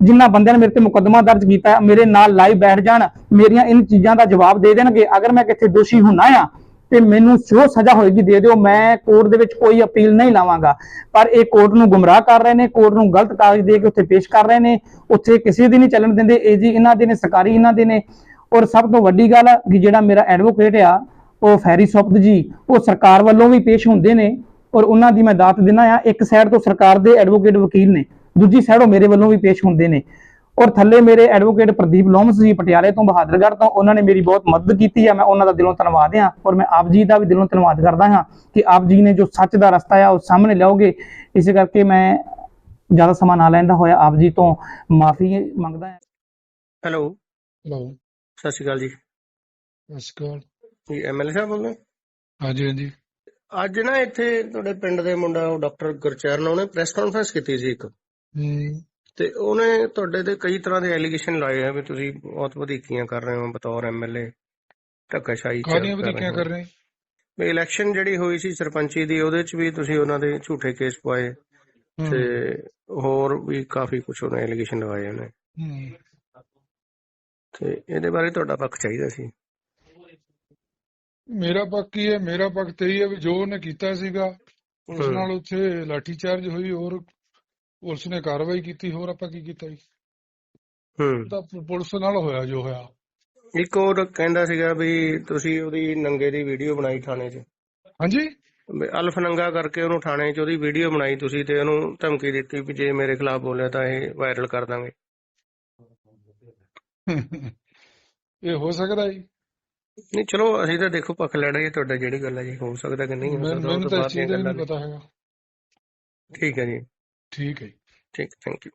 ਜਿਨ੍ਹਾਂ ਬੰਦਿਆਂ ਨੇ ਮੇਰੇ ਤੇ ਮੁਕੱਦਮਾ ਦਰਜ ਕੀਤਾ, ਮੇਰੇ ਨਾਲ ਲਾਈਵ ਬੈਠ ਜਾਣ, ਮੇਰੀਆਂ ਇਨ ਚੀਜ਼ਾਂ ਦਾ ਜਵਾਬ ਦੇ ਦੇਣਗੇ। ਅਗਰ ਮੈਂ ਕਿੱਥੇ ਦੋਸ਼ੀ ਹੁੰਨਾ ਆ ਤੇ ਮੈਨੂੰ ਜੋ ਸਜ਼ਾ ਹੋਏਗੀ ਦੇ ਦਿਓ, ਮੈਂ ਕੋਰਟ ਦੇ ਵਿੱਚ ਕੋਈ ਅਪੀਲ ਨਹੀਂ ਲਾਵਾਂਗਾ। ਪਰ ਇਹ ਕੋਰਟ ਨੂੰ ਗੁੰਮਰਾਹ ਕਰ ਰਹੇ ਨੇ ਕੋਰਟ ਨੂੰ ਗਲਤ ਕਾਗਜ਼ ਦੇ ਕੇ ਉੱਥੇ ਪੇਸ਼ ਕਰ ਰਹੇ ਨੇ, ਉੱਥੇ ਕਿਸੇ ਦੀ ਨਹੀਂ ਚੱਲਣ ਦਿੰਦੇ, ਇਹ ਜੀ ਇਹਨਾਂ ਦੇ ਨੇ, ਸਰਕਾਰੀ ਇਹਨਾਂ ਦੇ ਨੇ। ਔਰ ਸਭ ਤੋਂ ਵੱਡੀ ਗੱਲ ਕਿ ਜਿਹੜਾ ਮੇਰਾ ਐਡਵੋਕੇਟ ਆ, ਉਹ ਫੈਰੀ ਸੁਪਤ ਜੀ, ਉਹ ਸਰਕਾਰ ਵੱਲੋਂ ਵੀ ਪੇਸ਼ ਹੁੰਦੇ ਨੇ, ਔਰ ਉਹਨਾਂ ਦੀ ਮੈਂ ਦਾਤ ਦਿਨਾ ਆ, ਇੱਕ ਸਾਈਡ ਤੋਂ ਸਰਕਾਰ ਦੇ ਐਡਵੋਕੇਟ ਵਕੀਲ ਨੇ, ਦੂਜੀ ਸਾਈਡ ਉਹ ਮੇਰੇ ਵੱਲੋਂ ਵੀ ਪੇਸ਼ ਹੁੰਦੇ ਨੇ। ਔਰ ਥੱਲੇ ਮੇਰੇ ਐਡਵੋਕੇਟ ਪ੍ਰਦੀਪ ਲੋਮਸ ਜੀ ਪਟਿਆਲੇ ਤੋਂ ਬਹਾਦਰਗੜ੍ਹ ਤੋਂ ਉਹਨਾਂ ਨੇ ਮੇਰੀ ਬਹੁਤ ਮਦਦ ਕੀਤੀ ਆ ਮੈਂ ਉਹਨਾਂ ਦਾ ਦਿਲੋਂ ਧੰਨਵਾਦ ਆ ਔਰ ਮੈਂ ਆਪ ਜੀ ਦਾ ਵੀ ਦਿਲੋਂ ਧੰਨਵਾਦ ਕਰਦਾ ਹਾਂ ਕਿ ਆਪ ਜੀ ਨੇ ਜੋ ਸੱਚ ਦਾ ਰਸਤਾ ਆ ਉਹ ਸਾਹਮਣੇ ਲਿਆਓਗੇ। ਇਸੇ ਕਰਕੇ ਮੈਂ ਜ਼ਿਆਦਾ ਸਮਾਂ ਨਾ ਲੈਂਦਾ ਹੋਇਆ ਆਪ ਜੀ ਤੋਂ ਮਾਫੀ ਮੰਗਦਾ ਹਾਂ। ਹੈਲੋ। ਲਓ ਸਤਿ ਸ਼੍ਰੀ ਅਕਾਲ ਜੀ। ਨਮਸਕਾਰ ਜੀ ਐਮਐਲਏ ਸਾਹਿਬ ਬੋਲਦੇ ਹਾਂਜੀ ਹਾਂਜੀ। ਅੱਜ ਨਾ ਇੱਥੇ ਤੁਹਾਡੇ ਪਿੰਡ ਦੇ ਮੁੰਡਾ ਉਹ ਡਾਕਟਰ ਗੁਰਚਰਨ ਉਹਨੇ ਪ੍ਰੈਸ ਕਾਨਫਰੰਸ ਕੀਤੀ ਸੀ ਇੱਕ। ਹੂੰ। ਤੇ ਉਹਨੇ ਤੁਹਾਡੇ ਤੇ ਕਈ ਤਰ੍ਹਾਂ ਦੇ ਐਲੀਗੇਸ਼ਨ ਲਾਏ ਆ ਵੀ ਤੁਸੀਂ ਬਹੁਤ ਵਧੀਕੀਆਂ ਕਰ ਰਹੇ ਹੋ ਬਤੌਰ ਐਮਐਲਏ ਧੱਕਾਸ਼ਾਹੀ ਕਰ ਰਹੇ ਵਧੀਕੀਆਂ ਹੋ। ਕਰ ਰਹੇ? ਵੀ ਇਲੈਕਸ਼ਨ ਜਿਹੜੀ ਹੋਈ ਸੀ ਸਰਪੰਚੀ ਦੀ ਉਹਦੇ ਚ ਵੀ ਤੁਸੀਂ ਉਹਨਾਂ ਦੇ ਝੂਠੇ ਕੇਸ ਪਾਏ। ਹੂੰ। ਤੇ ਹੋਰ ਵੀ ਕਾਫੀ ਕੁਝ ਉਹਨੇ ਐਲੀਗੇਸ਼ਨ ਲਗਾਏ ਉਹਨੇ। ਹੂੰ। ਤੇ ਇਹਦੇ ਬਾਰੇ ਤੁਹਾਡਾ ਪੱਖ ਚਾਹੀਦਾ ਸੀ। ਮੇਰਾ ਪੱਖ ਕੀ ਹੈ? ਮੇਰਾ ਪੱਖ ਤੇ ਇਹ ਹੈ ਵੀ ਜੋ ਉਹਨੇ ਕੀਤਾ ਸੀਗਾ ਉਸ ਹੂੰ। ਨਾਲ ਉੱਥੇ ਲਾਠੀ ਚਾਰਜ ਹੋਈ ਹੋਰ ਪੁਲਿਸ ਨੇ ਕਾਰਵਾਈ ਕੀਤੀ ਹੋਰ ਆਪਾਂ ਕੀ ਕੀਤਾ ਜੀ? ਹੂੰ। ਤਾਂ ਪੁਲਿਸ ਨਾਲ ਹੋਇਆ ਜੋ ਹੋਇਆ। ਇੱਕ ਹੋਰ ਕਹਿੰਦਾ ਸੀਗਾ ਵੀ ਤੁਸੀਂ ਉਹਦੀ ਨੰਗੇ ਦੀ ਵੀਡੀਓ ਬਣਾਈ ਥਾਣੇ 'ਚ। ਹਾਂਜੀ? ਅਲਫ ਨੰਗਾ ਕਰਕੇ ਉਹਨੂੰ ਥਾਣੇ 'ਚ ਉਹਦੀ ਵੀਡੀਓ ਬਣਾਈ ਤੁਸੀਂ ਤੇ ਉਹਨੂੰ ਧਮਕੀ ਦਿੱਤੀ ਵੀ ਜੇ ਮੇਰੇ ਖਿਲਾਫ ਬੋਲਿਆ ਤਾਂ ਇਹ ਵਾਇਰਲ ਕਰ ਦਾਂਗੇ। ਇਹ ਹੋ ਸਕਦਾ ਜੀ। ਨਹੀਂ ਚਲੋ ਅਸੀਂ ਤਾਂ ਦੇਖੋ ਪੱਖ ਲੈਣਾ ਹੀ ਹੈ ਤੁਹਾਡਾ ਜਿਹੜੀ ਗੱਲ ਹੈ ਜੀ ਹੋ ਸਕਦਾ ਕਿ ਨਹੀਂ ਹੋ ਸਕਦਾ ਉਹ ਤੋਂ ਬਾਅਦ ਦੀਆਂ ਗੱਲਾਂ ਪਤਾ ਹੈਗਾ। ਠੀਕ ਹੈ ਜੀ। ਠੀਕ ਹੈ ਜੀ। ਠੀਕ ਥੈਂਕ ਯੂ